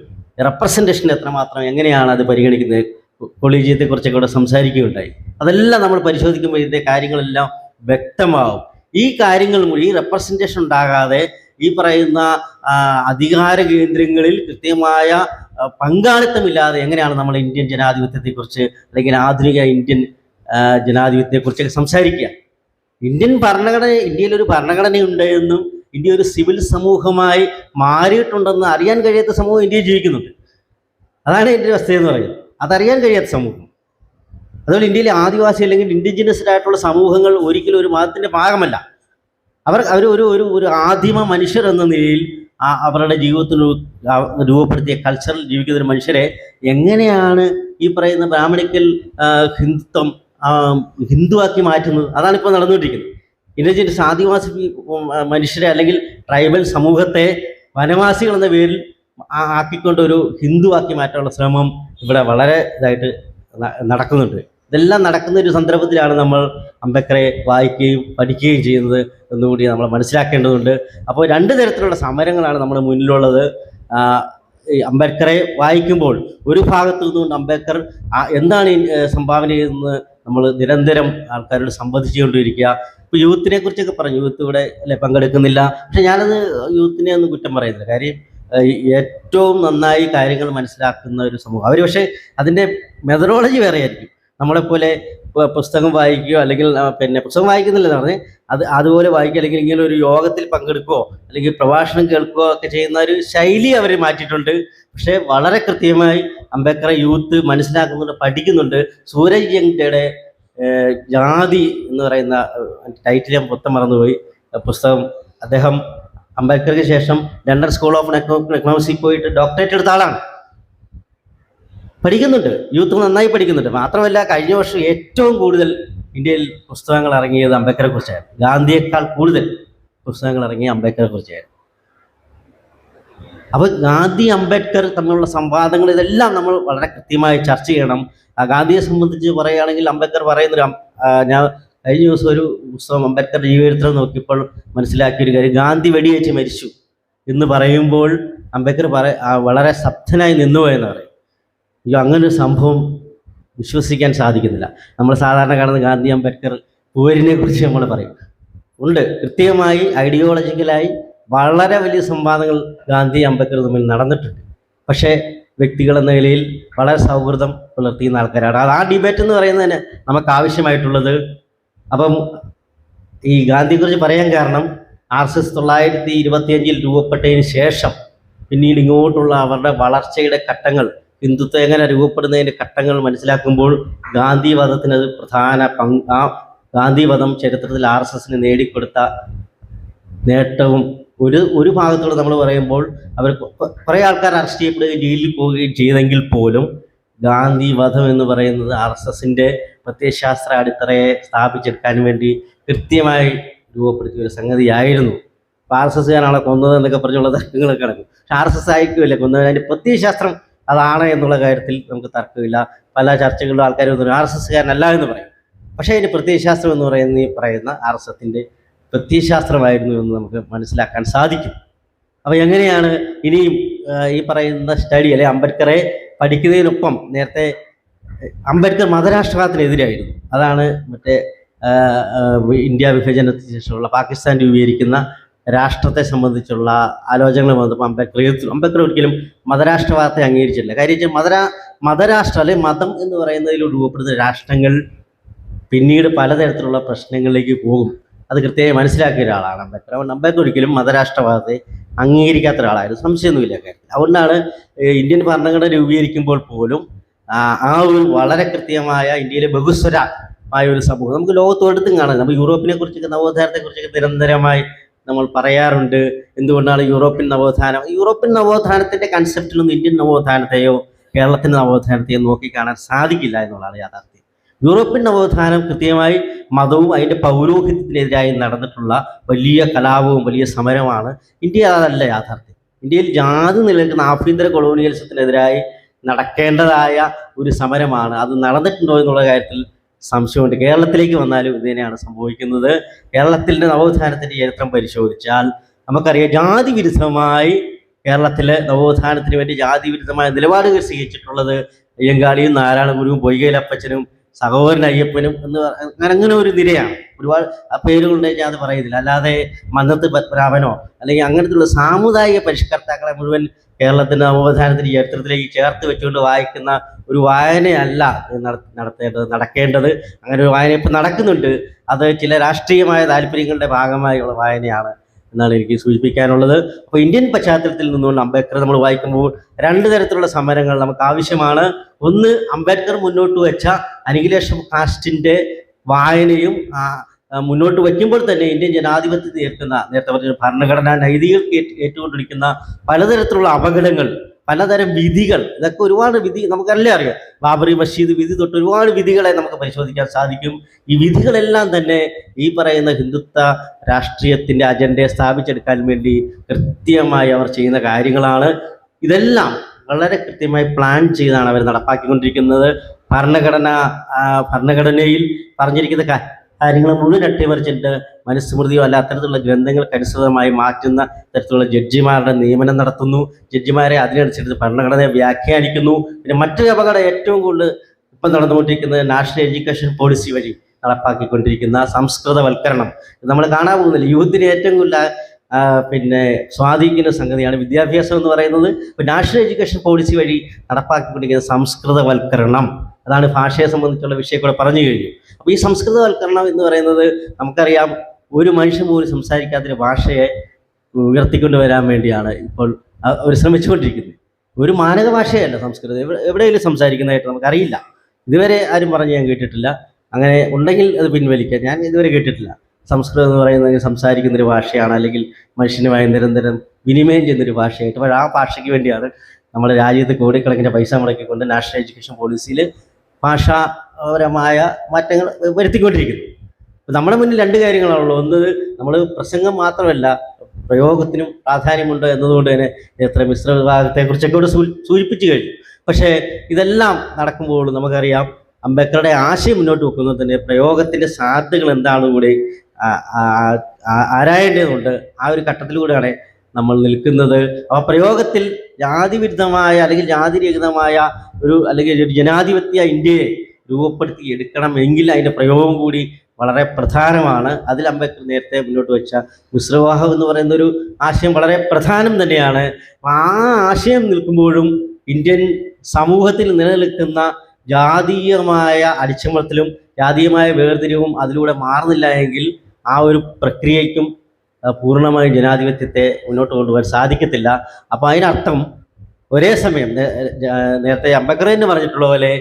റെപ്രസെന്റേഷൻ എത്രമാത്രം എങ്ങനെയാണ് അത് പരിഗണിക്കുന്നത്? കൊളീജിയത്തെ കുറിച്ചൊക്കെ ഇവിടെ സംസാരിക്കുകയുണ്ടായി. അതെല്ലാം നമ്മൾ പരിശോധിക്കുമ്പോൾ കാര്യങ്ങളെല്ലാം വ്യക്തമാവും. ഈ കാര്യങ്ങൾ മുഴുവൻ ഈ റെപ്രസെന്റേഷൻ ഉണ്ടാകാതെ ഈ പറയുന്ന അധികാര കേന്ദ്രങ്ങളിൽ കൃത്യമായ പങ്കാളിത്തമില്ലാതെ എങ്ങനെയാണ് നമ്മൾ ഇന്ത്യൻ ജനാധിപത്യത്തെക്കുറിച്ച് അല്ലെങ്കിൽ ആധുനിക ഇന്ത്യൻ ജനാധിപത്യത്തെക്കുറിച്ചൊക്കെ സംസാരിക്കുക. ഇന്ത്യൻ ഭരണഘടന ഇന്ത്യയിൽ ഒരു ഭരണഘടനയുണ്ട് എന്നും ഇന്ത്യ ഒരു സിവിൽ സമൂഹമായി മാറിയിട്ടുണ്ടെന്ന് അറിയാൻ കഴിയാത്ത സമൂഹം ഇന്ത്യയിൽ ജീവിക്കുന്നുണ്ട്. അതാണ് എന്റെ അവസ്ഥ എന്ന് പറയുന്നത്. അതറിയാൻ കഴിയാത്ത സമൂഹം. അതുപോലെ ഇന്ത്യയിലെ ആദിവാസി അല്ലെങ്കിൽ ഇൻഡിജിനസ് ആയിട്ടുള്ള സമൂഹങ്ങൾ ഒരിക്കലും ഒരു മതത്തിന്റെ ഭാഗമല്ല. അവർ അവർ ഒരു ഒരു ഒരു ആദിമ മനുഷ്യർ എന്ന നിലയിൽ ആ അവരുടെ ജീവിതത്തിൽ രൂപപ്പെടുത്തിയ കൾച്ചറിൽ ജീവിക്കുന്ന ഒരു മനുഷ്യരെ എങ്ങനെയാണ് ഈ പറയുന്ന ബ്രാഹ്മണിക്കൽ ഹിന്ദുത്വം ഹിന്ദുവാക്കി മാറ്റുന്നത്? അതാണ് ഇപ്പോൾ നടന്നുകൊണ്ടിരിക്കുന്നത്. ഇൻഡിജിനസ് ആദിവാസി മനുഷ്യരെ അല്ലെങ്കിൽ ട്രൈബൽ സമൂഹത്തെ വനവാസികൾ എന്ന പേരിൽ ആക്കിക്കൊണ്ട് ഒരു ഹിന്ദുവാക്കി മാറ്റാനുള്ള ശ്രമം ഇവിടെ വളരെ ഇതായിട്ട് നടക്കുന്നുണ്ട്. ഇതെല്ലാം നടക്കുന്ന ഒരു സന്ദർഭത്തിലാണ് നമ്മൾ അംബേദ്കറെ വായിക്കുകയും പഠിക്കുകയും ചെയ്യുന്നത് എന്നുകൂടി നമ്മൾ മനസ്സിലാക്കേണ്ടതുണ്ട്. അപ്പോൾ രണ്ട് തരത്തിലുള്ള സമരങ്ങളാണ് നമ്മുടെ മുന്നിലുള്ളത്. അംബേദ്കറെ വായിക്കുമ്പോൾ ഒരു ഭാഗത്തു നിന്നുകൊണ്ട് അംബേദ്കർ എന്താണ് സംഭാവന ചെയ്യുന്നത് നമ്മൾ നിരന്തരം ആൾക്കാരോട് സംവദിച്ചുകൊണ്ടിരിക്കുക. ഇപ്പോൾ യൂത്തിനെ കുറിച്ചൊക്കെ പറഞ്ഞു. യൂത്ത് ഇവിടെ അല്ലെ പങ്കെടുക്കുന്നില്ല. പക്ഷെ ഞാനത് യൂത്തിനെ ഒന്നും കുറ്റം പറയുന്നില്ല. കാര്യം ഏറ്റവും നന്നായി കാര്യങ്ങൾ മനസ്സിലാക്കുന്ന ഒരു സമൂഹം. അവർ പക്ഷേ അതിന്റെ മെതഡോളജി വേറെ ആയിരിക്കും നമ്മളെപ്പോലെ പുസ്തകം വായിക്കുകയോ അല്ലെങ്കിൽ പിന്നെ പുസ്തകം വായിക്കുന്നില്ലെന്ന് പറഞ്ഞ് അത് അതുപോലെ വായിക്കുക അല്ലെങ്കിൽ ഇങ്ങനെ ഒരു യോഗത്തിൽ പങ്കെടുക്കുകയോ അല്ലെങ്കിൽ പ്രഭാഷണം കേൾക്കുകയോ ഒക്കെ ചെയ്യുന്ന ഒരു ശൈലി അവർ മാറ്റിയിട്ടുണ്ട്. പക്ഷേ വളരെ കൃത്യമായി അംബേദ്കറെ യൂത്ത് മനസ്സിലാക്കുന്നുണ്ട് പഠിക്കുന്നുണ്ട്. സൂരജ് യങ്ഡയുടെ ജാതി എന്ന് പറയുന്ന ടൈറ്റിൽ ഞാൻ മൊത്തം മറന്നുപോയി. പുസ്തകം അദ്ദേഹം അംബേദ്കർക്ക് ശേഷം ലണ്ടൻ സ്കൂൾ ഓഫ് എക്കണോമിക്സിൽ പോയിട്ട് ഡോക്ടറേറ്റ് എടുത്ത ആളാണ്. പഠിക്കുന്നുണ്ട്. യൂത്ത് നന്നായി പഠിക്കുന്നുണ്ട്. മാത്രമല്ല കഴിഞ്ഞ വർഷം ഏറ്റവും കൂടുതൽ ഇന്ത്യയിൽ പുസ്തകങ്ങൾ ഇറങ്ങിയത് അംബേദ്കറെ കുറിച്ചായിരുന്നു ഗാന്ധിയേക്കാൾ കൂടുതൽ പുസ്തകങ്ങൾ ഇറങ്ങിയ അംബേദ്കറെ കുറിച്ചായിരുന്നു അപ്പോൾ ഗാന്ധി അംബേദ്കർ തമ്മിലുള്ള സംവാദങ്ങൾ ഇതെല്ലാം നമ്മൾ വളരെ കൃത്യമായി ചർച്ച ചെയ്യണം. ഗാന്ധിയെ സംബന്ധിച്ച് പറയുകയാണെങ്കിൽ അംബേദ്കർ പറയുന്നൊരു ഞാൻ കഴിഞ്ഞ ദിവസം ഒരു പുസ്തകം അംബേദ്കർ ജീവചരിത്രം നോക്കിയപ്പോൾ മനസ്സിലാക്കിയ ഒരു കാര്യം. ഗാന്ധി വെടിയേറ്റ് മരിച്ചു എന്ന് പറയുമ്പോൾ അംബേദ്കർ പറ വളരെ സപ്തനായി നിന്നുപോയെന്ന് പറയും. അയ്യോ അങ്ങനെ ഒരു സംഭവം വിശ്വസിക്കാൻ സാധിക്കുന്നില്ല. നമ്മൾ സാധാരണ കാണുന്ന ഗാന്ധി അംബേദ്കർ പൂരിനെ കുറിച്ച് നമ്മൾ പറയും. ഉണ്ട്. കൃത്യമായി ഐഡിയോളജിക്കലായി വളരെ വലിയ സംവാദങ്ങൾ ഗാന്ധി അംബേദ്കർ തമ്മിൽ നടന്നിട്ടുണ്ട്. പക്ഷേ വ്യക്തികൾ എന്ന നിലയിൽ വളരെ സൗഹൃദം പുലർത്തിയുന്ന ആൾക്കാരാണ്. അത് ആ ഡിബേറ്റ് എന്ന് പറയുന്നത് നമുക്ക് ആവശ്യമായിട്ടുള്ളത് അപ്പം ഈ ഗാന്ധിയെക്കുറിച്ച് പറയാൻ കാരണം ആർ എസ് എസ് തൊള്ളായിരത്തി ഇരുപത്തിയഞ്ചിൽ രൂപപ്പെട്ടതിന് ശേഷം പിന്നീട് ഇങ്ങോട്ടുള്ള അവരുടെ വളർച്ചയുടെ ഘട്ടങ്ങൾ ഹിന്ദുത്വം എങ്ങനെ രൂപപ്പെടുന്നതിന്റെ ഘട്ടങ്ങൾ മനസ്സിലാക്കുമ്പോൾ ഗാന്ധിവധത്തിന് അത് പ്രധാന പങ്ക് ആ ഗാന്ധിവധം ചരിത്രത്തിൽ ആർ എസ് എസിന് നേടിക്കൊടുത്ത നേട്ടവും ഒരു ഒരു ഭാഗത്തോട് നമ്മൾ പറയുമ്പോൾ അവർ കുറേ ആൾക്കാർ അറസ്റ്റ് ചെയ്യപ്പെടുകയും ജയിലിൽ പോവുകയും ചെയ്തെങ്കിൽ പോലും ഗാന്ധി വധം എന്ന് പറയുന്നത് ആർ എസ് എസിന്റെ പ്രത്യയശാസ്ത്ര അടിത്തറയെ സ്ഥാപിച്ചെടുക്കാൻ വേണ്ടി കൃത്യമായി രൂപപ്പെടുത്തിയ ഒരു സംഗതിയായിരുന്നു. ആർ എസ് എസ്സുകാരാണോ കൊന്നത് എന്നൊക്കെ പറഞ്ഞുള്ള തർക്കങ്ങളൊക്കെ നടക്കും. പക്ഷെ ആർ എസ് എസ് ആയിരിക്കുമല്ലേ കൊന്നത് അതിന്റെ പ്രത്യയശാസ്ത്രം അതാണ് എന്നുള്ള കാര്യത്തിൽ നമുക്ക് തർക്കമില്ല. പല ചർച്ചകളിലും ആൾക്കാർ ആർ എസ് എസ്സുകാരനല്ല എന്ന് പറയും. പക്ഷേ അതിന്റെ പ്രത്യയശാസ്ത്രം എന്ന് പറയുന്ന ഈ പറയുന്ന ആർ എസ് എസിന്റെ പ്രത്യയശാസ്ത്രമായിരുന്നു എന്ന് നമുക്ക് മനസ്സിലാക്കാൻ സാധിക്കും. അപ്പോൾ എങ്ങനെയാണ് ഇനിയും ഈ പറയുന്ന സ്റ്റഡി അല്ലെ അംബേദ്കറെ പഠിക്കുന്നതിനൊപ്പം നേരത്തെ അംബേദ്കർ മതരാഷ്ട്രവാദത്തിനെതിരായിരുന്നു. അതാണ് മറ്റേ ഇന്ത്യ വിഭജനത്തിന് ശേഷമുള്ള പാകിസ്ഥാൻ രൂപീകരിക്കുന്ന രാഷ്ട്രത്തെ സംബന്ധിച്ചുള്ള ആലോചനകൾ വന്നപ്പോൾ അംബേദ്കർ എതിർത്തു അംബേദ്കർ ഒരിക്കലും മതരാഷ്ട്രവാദത്തെ അംഗീകരിച്ചിട്ടില്ല കാര്യം വെച്ചാൽ മതരാ മതരാഷ്ട്രം അല്ലെ മതം എന്ന് പറയുന്നതിലൂടെ രൂപപ്പെടുന്ന രാഷ്ട്രങ്ങൾ പിന്നീട് പലതരത്തിലുള്ള പ്രശ്നങ്ങളിലേക്ക് പോകും. അത് കൃത്യമായി മനസ്സിലാക്കിയ ഒരാളാണ് അംബേദ്കർ. അതുകൊണ്ട് അംബേദ്കർ ഒരിക്കലും മതരാഷ്ട്രവാദത്തെ അംഗീകരിക്കാത്ത ഒരാളായിരുന്നു. സംശയമൊന്നുമില്ല കാര്യത്തിൽ. അതുകൊണ്ടാണ് ഇന്ത്യൻ ഭരണഘടന രൂപീകരിക്കുമ്പോൾ പോലും ആ ഒരു വളരെ കൃത്യമായ ഇന്ത്യയിലെ ബഹുസ്വര ആയ ഒരു സമൂഹം. നമുക്ക് ലോകത്തോടത്തും കാണാം നമ്മൾ യൂറോപ്പിനെ കുറിച്ചൊക്കെ നവോത്ഥാനത്തെ കുറിച്ചൊക്കെ നിരന്തരമായി നമ്മൾ പറയാറുണ്ട്. എന്തുകൊണ്ടാണ് യൂറോപ്യൻ നവോത്ഥാനം? യൂറോപ്യൻ നവോത്ഥാനത്തിന്റെ കൺസെപ്റ്റിലൊന്നും ഇന്ത്യൻ നവോത്ഥാനത്തെയോ കേരളത്തിന്റെ നവോത്ഥാനത്തെയോ നോക്കിക്കാണാൻ സാധിക്കില്ല എന്നുള്ളതാണ് യാഥാർത്ഥ്യം. യൂറോപ്യൻ നവോത്ഥാനം കൃത്യമായി മതവും അതിന്റെ പൗരോഹിത്യത്തിനെതിരായി നടന്നിട്ടുള്ള വലിയ കലാപവും വലിയ സമരമാണ് ഇന്ത്യ അതല്ല യാഥാർത്ഥ്യം. ഇന്ത്യയിൽ ജാതി നിലനിൽക്കുന്ന ആഭ്യന്തര കൊളോണിയലിസത്തിനെതിരായി നടക്കേണ്ടതായ ഒരു സമരമാണ്. അത് നടന്നിട്ടുണ്ടോ എന്നുള്ള കാര്യത്തിൽ സംശയമുണ്ട്. കേരളത്തിലേക്ക് വന്നാലും ഇത് തന്നെയാണ് സംഭവിക്കുന്നത്. കേരളത്തിന്റെ നവോത്ഥാനത്തിന്റെ ചരിത്രം പരിശോധിച്ചാൽ നമുക്കറിയാം ജാതി വിരുദ്ധമായി കേരളത്തിലെ നവോത്ഥാനത്തിന് വേണ്ടി ജാതി വിരുദ്ധമായ നിലപാടുകൾ സ്വീകരിച്ചിട്ടുള്ളത് അയ്യങ്കാളിയും നാരായണഗുരുവും പൊയ്കയിലപ്പച്ചനും സഹോദരൻ അയ്യപ്പനും എന്ന് അങ്ങനെ ഒരു നിരയാണ്. ഒരുപാട് ഞാൻ അത് പറയുന്നില്ല അല്ലാതെ മന്നത്ത് പത്മനാഭനോ അല്ലെങ്കിൽ അങ്ങനത്തെയുള്ള സാമുദായിക പരിഷ്കർത്താക്കളെ മുഴുവൻ കേരളത്തിന്റെ നവോത്ഥാനത്തിന്റെ ചരിത്രത്തിലേക്ക് ചേർത്ത് വെച്ചുകൊണ്ട് വായിക്കുന്ന ഒരു വായനയല്ല നട- നടത്തേണ്ടത് നടക്കേണ്ടത്. അങ്ങനെ ഒരു വായന ഇപ്പം നടക്കുന്നുണ്ട്. അത് ചില രാഷ്ട്രീയമായ താല്പര്യങ്ങളുടെ ഭാഗമായുള്ള വായനയാണ് എന്നാണ് എനിക്ക് സൂചിപ്പിക്കാനുള്ളത്. അപ്പോൾ ഇന്ത്യൻ പശ്ചാത്തലത്തിൽ നിന്നുകൊണ്ട് അംബേദ്കർ നമ്മൾ വായിക്കുമ്പോൾ രണ്ട് തരത്തിലുള്ള സമരങ്ങൾ നമുക്ക് ആവശ്യമാണ്. ഒന്ന് അംബേദ്കർ മുന്നോട്ട് വെച്ച അനിഹിലേഷൻ കാസ്റ്റിന്റെ വായനയും മുന്നോട്ട് വയ്ക്കുമ്പോൾ തന്നെ ഇന്ത്യൻ ജനാധിപത്യത്തെ ഏൽക്കുന്ന നേരത്തെ പറഞ്ഞ ഭരണഘടനാ നൈതികൾക്ക് ഏറ്റുകൊണ്ടിരിക്കുന്ന പലതരത്തിലുള്ള അപകടങ്ങൾ പലതരം വിധികൾ ഇതൊക്കെ ഒരുപാട് വിധി നമുക്കല്ലേ അറിയാം. ബാബറി മസ്ജിദ് വിധി തൊട്ട് ഒരുപാട് വിധികളെ നമുക്ക് പരിശോധിക്കാൻ സാധിക്കും. ഈ വിധികളെല്ലാം തന്നെ ഈ പറയുന്ന ഹിന്ദുത്വ രാഷ്ട്രീയത്തിന്റെ അജണ്ടയെ സ്ഥാപിച്ചെടുക്കാൻ വേണ്ടി കൃത്യമായി അവർ ചെയ്യുന്ന കാര്യങ്ങളാണ്. ഇതെല്ലാം വളരെ കൃത്യമായി പ്ലാൻ ചെയ്താണ് അവർ നടപ്പാക്കിക്കൊണ്ടിരിക്കുന്നത്. ഭരണഘടന ഭരണഘടനയിൽ പറഞ്ഞിരിക്കുന്ന കാര്യങ്ങൾ മുഴുവൻ അട്ടിമറിച്ചിട്ട് മനുസ്മൃതിയോ അല്ല അത്തരത്തിലുള്ള ഗ്രന്ഥങ്ങൾക്ക് അനുസൃതമായി മാറ്റുന്ന തരത്തിലുള്ള ജഡ്ജിമാരുടെ നിയമനം നടത്തുന്നു. ജഡ്ജിമാരെ അതിനനുസരിച്ച് ഭരണഘടനയെ വ്യാഖ്യാനിക്കുന്നു. പിന്നെ മറ്റൊരു അപകടം ഏറ്റവും കൂടുതൽ ഇപ്പം നടന്നുകൊണ്ടിരിക്കുന്നത് നാഷണൽ എഡ്യൂക്കേഷൻ പോളിസി വഴി നടപ്പാക്കിക്കൊണ്ടിരിക്കുന്ന സംസ്കൃതവൽക്കരണം. നമ്മൾ കാണാൻ പോകുന്നില്ല. യൂത്തിന് ഏറ്റവും കൂടുതൽ പിന്നെ സ്വാധീനിക്കുന്ന സംഗതിയാണ് വിദ്യാഭ്യാസം എന്ന് പറയുന്നത്. നാഷണൽ എഡ്യൂക്കേഷൻ പോളിസി വഴി നടപ്പാക്കിക്കൊണ്ടിരിക്കുന്ന സംസ്കൃതവൽക്കരണം. അതാണ് ഭാഷയെ സംബന്ധിച്ചുള്ള വിഷയം കൂടെ പറഞ്ഞു കഴിഞ്ഞു. അപ്പോൾ ഈ സംസ്കൃതവൽക്കരണം എന്ന് പറയുന്നത് നമുക്കറിയാം ഒരു മനുഷ്യൻ പോലും സംസാരിക്കാത്തൊരു ഭാഷയെ ഉയർത്തിക്കൊണ്ട് വരാൻ വേണ്ടിയാണ് ഇപ്പോൾ അവർ ശ്രമിച്ചുകൊണ്ടിരിക്കുന്നത്. ഒരു മാനക ഭാഷയല്ല സംസ്കൃതം. എവിടെ എവിടെയെങ്കിലും സംസാരിക്കുന്നതായിട്ട് നമുക്കറിയില്ല. ഇതുവരെ ആരും പറഞ്ഞ് ഞാൻ കേട്ടിട്ടില്ല. അങ്ങനെ ഉണ്ടെങ്കിൽ അത് പിൻവലിക്കാം ഞാൻ ഇതുവരെ കേട്ടിട്ടില്ല. സംസ്കൃതം എന്ന് പറയുന്നത് സംസാരിക്കുന്ന ഒരു ഭാഷയാണ് അല്ലെങ്കിൽ മനുഷ്യനുമായി നിരന്തരം വിനിമയം ചെയ്യുന്നൊരു ഭാഷയായിട്ട്. അപ്പോൾ ആ ഭാഷയ്ക്ക് വേണ്ടിയാണ് നമ്മുടെ രാജ്യത്ത് കോടിക്കണക്കിന്റെ പൈസ മുടക്കിക്കൊണ്ട് നാഷണൽ എഡ്യൂക്കേഷൻ പോളിസിയിൽ ഭാഷാപരമായ മാറ്റങ്ങൾ വരുത്തിക്കൊണ്ടിരിക്കുന്നു. നമ്മുടെ മുന്നിൽ രണ്ട് കാര്യങ്ങളാണുള്ളൂ ഒന്ന് നമ്മൾ പ്രസംഗം മാത്രമല്ല പ്രയോഗത്തിനും പ്രാധാന്യമുണ്ട് എന്നതുകൊണ്ട് തന്നെ എത്ര മിശ്ര വിഭാഗത്തെക്കുറിച്ചൊക്കെ ഇവിടെ സൂചിപ്പിച്ചു കഴിഞ്ഞു. പക്ഷേ ഇതെല്ലാം നടക്കുമ്പോൾ നമുക്കറിയാം അംബേദ്കറുടെ ആശയം മുന്നോട്ട് വെക്കുന്നത് തന്നെ പ്രയോഗത്തിന്റെ സാധ്യതകൾ എന്താണെന്ന് കൂടി ആ ഒരു ഘട്ടത്തിലൂടെയാണ് നമ്മൾ നിൽക്കുന്നത്. ആ പ്രയോഗത്തിൽ ജാതിവിരുദ്ധമായ അല്ലെങ്കിൽ ജാതിരഹിതമായ ഒരു അല്ലെങ്കിൽ ഒരു ജനാധിപത്യ ഇന്ത്യയെ രൂപപ്പെടുത്തി എടുക്കണം എങ്കിൽ അതിന്റെ പ്രയോഗം കൂടി വളരെ പ്രധാനമാണ്. അതിൽ അംബേദ്കർ നേരത്തെ മുന്നോട്ട് വെച്ച മിശ്രവാഹം എന്ന് പറയുന്ന ഒരു ആശയം വളരെ പ്രധാനം തന്നെയാണ്. ആ ആശയം നിൽക്കുമ്പോഴും ഇന്ത്യൻ സമൂഹത്തിൽ നിലനിൽക്കുന്ന ജാതീയമായ അടിച്ചമർത്തലും ജാതീയമായ വേർതിരിവും അതിലൂടെ മാറുന്നില്ല എങ്കിൽ ആ ഒരു പ്രക്രിയയ്ക്കും പൂർണമായും ജനാധിപത്യത്തെ മുന്നോട്ട് കൊണ്ടുപോകാൻ സാധിക്കത്തില്ല. അപ്പോൾ അതിനർത്ഥം ഒരേ സമയം നേരത്തെ അംബേദ്കർ തന്നെ പറഞ്ഞിട്ടുള്ള പോലെ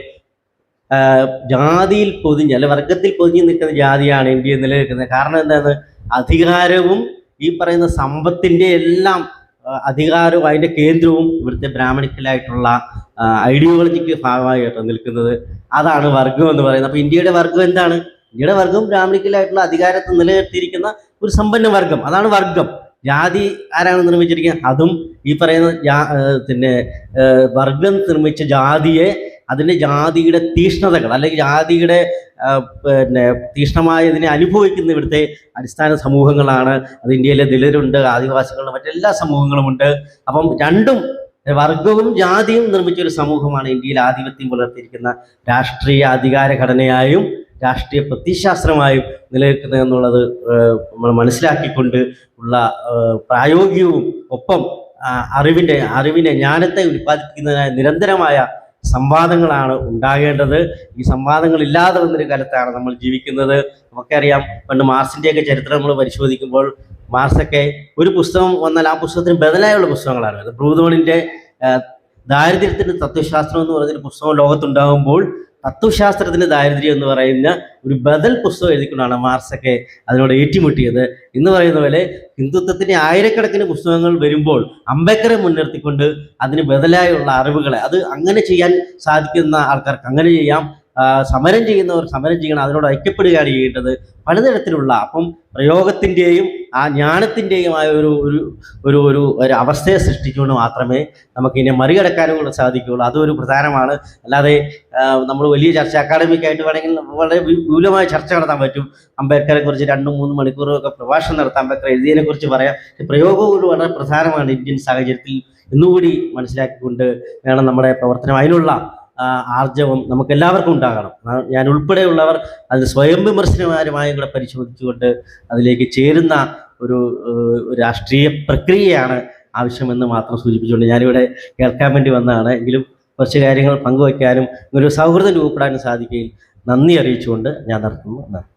ജാതിയിൽ പൊതിഞ്ഞ് അല്ലെ വർഗത്തിൽ പൊതിഞ്ഞ് നിൽക്കുന്ന ജാതിയാണ് ഇന്ത്യയിൽ നിലനിൽക്കുന്നത്. കാരണം എന്താണ്? അധികാരവും ഈ പറയുന്ന സമ്പത്തിന്റെ എല്ലാം അധികാരവും അതിന്റെ കേന്ദ്രവും ഇവിടുത്തെ ബ്രാഹ്മണിക്കലായിട്ടുള്ള ഐഡിയോളജിക്ക് ഭാഗമായിട്ട് നിൽക്കുന്നത്. അതാണ് വർഗം എന്ന് പറയുന്നത്. അപ്പോൾ ഇന്ത്യയുടെ വർഗം എന്താണ്? ഇന്ത്യയുടെ വർഗം ബ്രാഹ്മണിക്കലായിട്ടുള്ള അധികാരത്തെ നിലനിർത്തിയിരിക്കുന്ന ഒരു സമ്പന്ന വർഗം. അതാണ് വർഗം. ജാതി ആരാണ് നിർമ്മിച്ചിരിക്കുന്നത്? അതും ഈ പറയുന്ന പിന്നെ വർഗം നിർമ്മിച്ച ജാതിയെ അതിന്റെ ജാതിയുടെ തീഷ്ണതകൾ അല്ലെങ്കിൽ ജാതിയുടെ പിന്നെ തീഷ്ണമായതിനെ അനുഭവിക്കുന്ന ഇവിടുത്തെ അടിസ്ഥാന സമൂഹങ്ങളാണ്. അത് ഇന്ത്യയിലെ ദളിതരുണ്ട് ആദിവാസികളുണ്ട് മറ്റെല്ലാ സമൂഹങ്ങളുമുണ്ട്. അപ്പം രണ്ടും വർഗവും ജാതിയും നിർമ്മിച്ച ഒരു സമൂഹമാണ് ഇന്ത്യയിൽ ആധിപത്യം പുലർത്തിയിരിക്കുന്ന രാഷ്ട്രീയ അധികാര ഘടനയായും രാഷ്ട്രീയ പ്രത്യശാസ്ത്രമായും നിലനിൽക്കുന്നത് എന്നുള്ളത് നമ്മൾ മനസ്സിലാക്കിക്കൊണ്ട് ഉള്ള പ്രായോഗികവും ഒപ്പം അറിവിന്റെ അറിവിനെ ജ്ഞാനത്തെ ഉൽപ്പാദിപ്പിക്കുന്നതിനായ നിരന്തരമായ സംവാദങ്ങളാണ് ഉണ്ടാകേണ്ടത്. ഈ സംവാദങ്ങൾ ഇല്ലാതെ വന്നൊരു കാലത്താണ് നമ്മൾ ജീവിക്കുന്നത്. നമുക്കറിയാം പണ്ട് മാർസിന്റെയൊക്കെ ചരിത്രം നമ്മൾ പരിശോധിക്കുമ്പോൾ മാർസൊക്കെ ഒരു പുസ്തകം വന്നാൽ ആ പുസ്തകത്തിന് ബദലായുള്ള പുസ്തകങ്ങളാണ് വരുന്നത്. ബ്രൂതോണിന്റെ ദാരിദ്ര്യത്തിന്റെ തത്വശാസ്ത്രം എന്ന് പറഞ്ഞൊരു പുസ്തകം ലോകത്തുണ്ടാകുമ്പോൾ തത്വശാസ്ത്രത്തിന്റെ ദാരിദ്ര്യം എന്ന് പറയുന്ന ഒരു ബദൽ പുസ്തകം എഴുതിക്കൊണ്ടാണ് മാർസൊക്കെ അതിനോട് ഏറ്റുമുട്ടിയത്. എന്ന് പറയുന്ന പോലെ ഹിന്ദുത്വത്തിന്റെ ആയിരക്കണക്കിന് പുസ്തകങ്ങൾ വരുമ്പോൾ അംബേദ്കറെ മുൻനിർത്തിക്കൊണ്ട് അതിന് ബദലായുള്ള അറിവുകളെ അത് അങ്ങനെ ചെയ്യാൻ സാധിക്കുന്ന ആൾക്കാർക്ക് അങ്ങനെ ചെയ്യാം സമരം ചെയ്യുന്നവർ സമരം ചെയ്യണം അതിനോട് ഐക്യപ്പെടുകയാണ് ചെയ്യേണ്ടത്. പലതരത്തിലുള്ള അപ്പം പ്രയോഗത്തിന്റെയും ആ ജ്ഞാനത്തിന്റെയുമായ ഒരു ഒരു ഒരു ഒരു ഒരു അവസ്ഥയെ സൃഷ്ടിച്ചുകൊണ്ട് മാത്രമേ നമുക്ക് ഇതിനെ മറികടക്കാനും കൂടെ സാധിക്കുകയുള്ളൂ. അതൊരു പ്രധാനമാണ്. അല്ലാതെ നമ്മൾ വലിയ ചർച്ച അക്കാഡമിക് ആയിട്ട് വേണമെങ്കിൽ വളരെ വിപുലമായ ചർച്ച നടത്താൻ പറ്റും. അംബേദ്കറെ കുറിച്ച് രണ്ടും മൂന്നും മണിക്കൂറും ഒക്കെ പ്രഭാഷണം നടത്താം അംബേദ്കർ എഴുതിയതിനെ കുറിച്ച് പറയാം. പ്രയോഗവും വളരെ പ്രധാനമാണ് ഇന്ത്യൻ സാഹചര്യത്തിൽ. എന്നുകൂടി മനസ്സിലാക്കിക്കൊണ്ട് വേണം നമ്മുടെ പ്രവർത്തനം. അതിനുള്ള ആർജവം നമുക്ക് എല്ലാവർക്കും ഉണ്ടാകണം ഞാൻ ഉൾപ്പെടെയുള്ളവർ അത് സ്വയം വിമർശനപരമായും കൂടെ പരിശോധിച്ചുകൊണ്ട് അതിലേക്ക് ചേരുന്ന ഒരു രാഷ്ട്രീയ പ്രക്രിയയാണ് ആവശ്യമെന്ന് മാത്രം സൂചിപ്പിച്ചുകൊണ്ട് ഞാനിവിടെ കേൾക്കാൻ വേണ്ടി വന്നതാണ്. എങ്കിലും കുറച്ച് കാര്യങ്ങൾ പങ്കുവയ്ക്കാനും ഒരു സൗഹൃദം രൂപപ്പെടാനും സാധിക്കുകയും നന്ദി അറിയിച്ചുകൊണ്ട് ഞാൻ നടത്തുന്നു നന്ദി.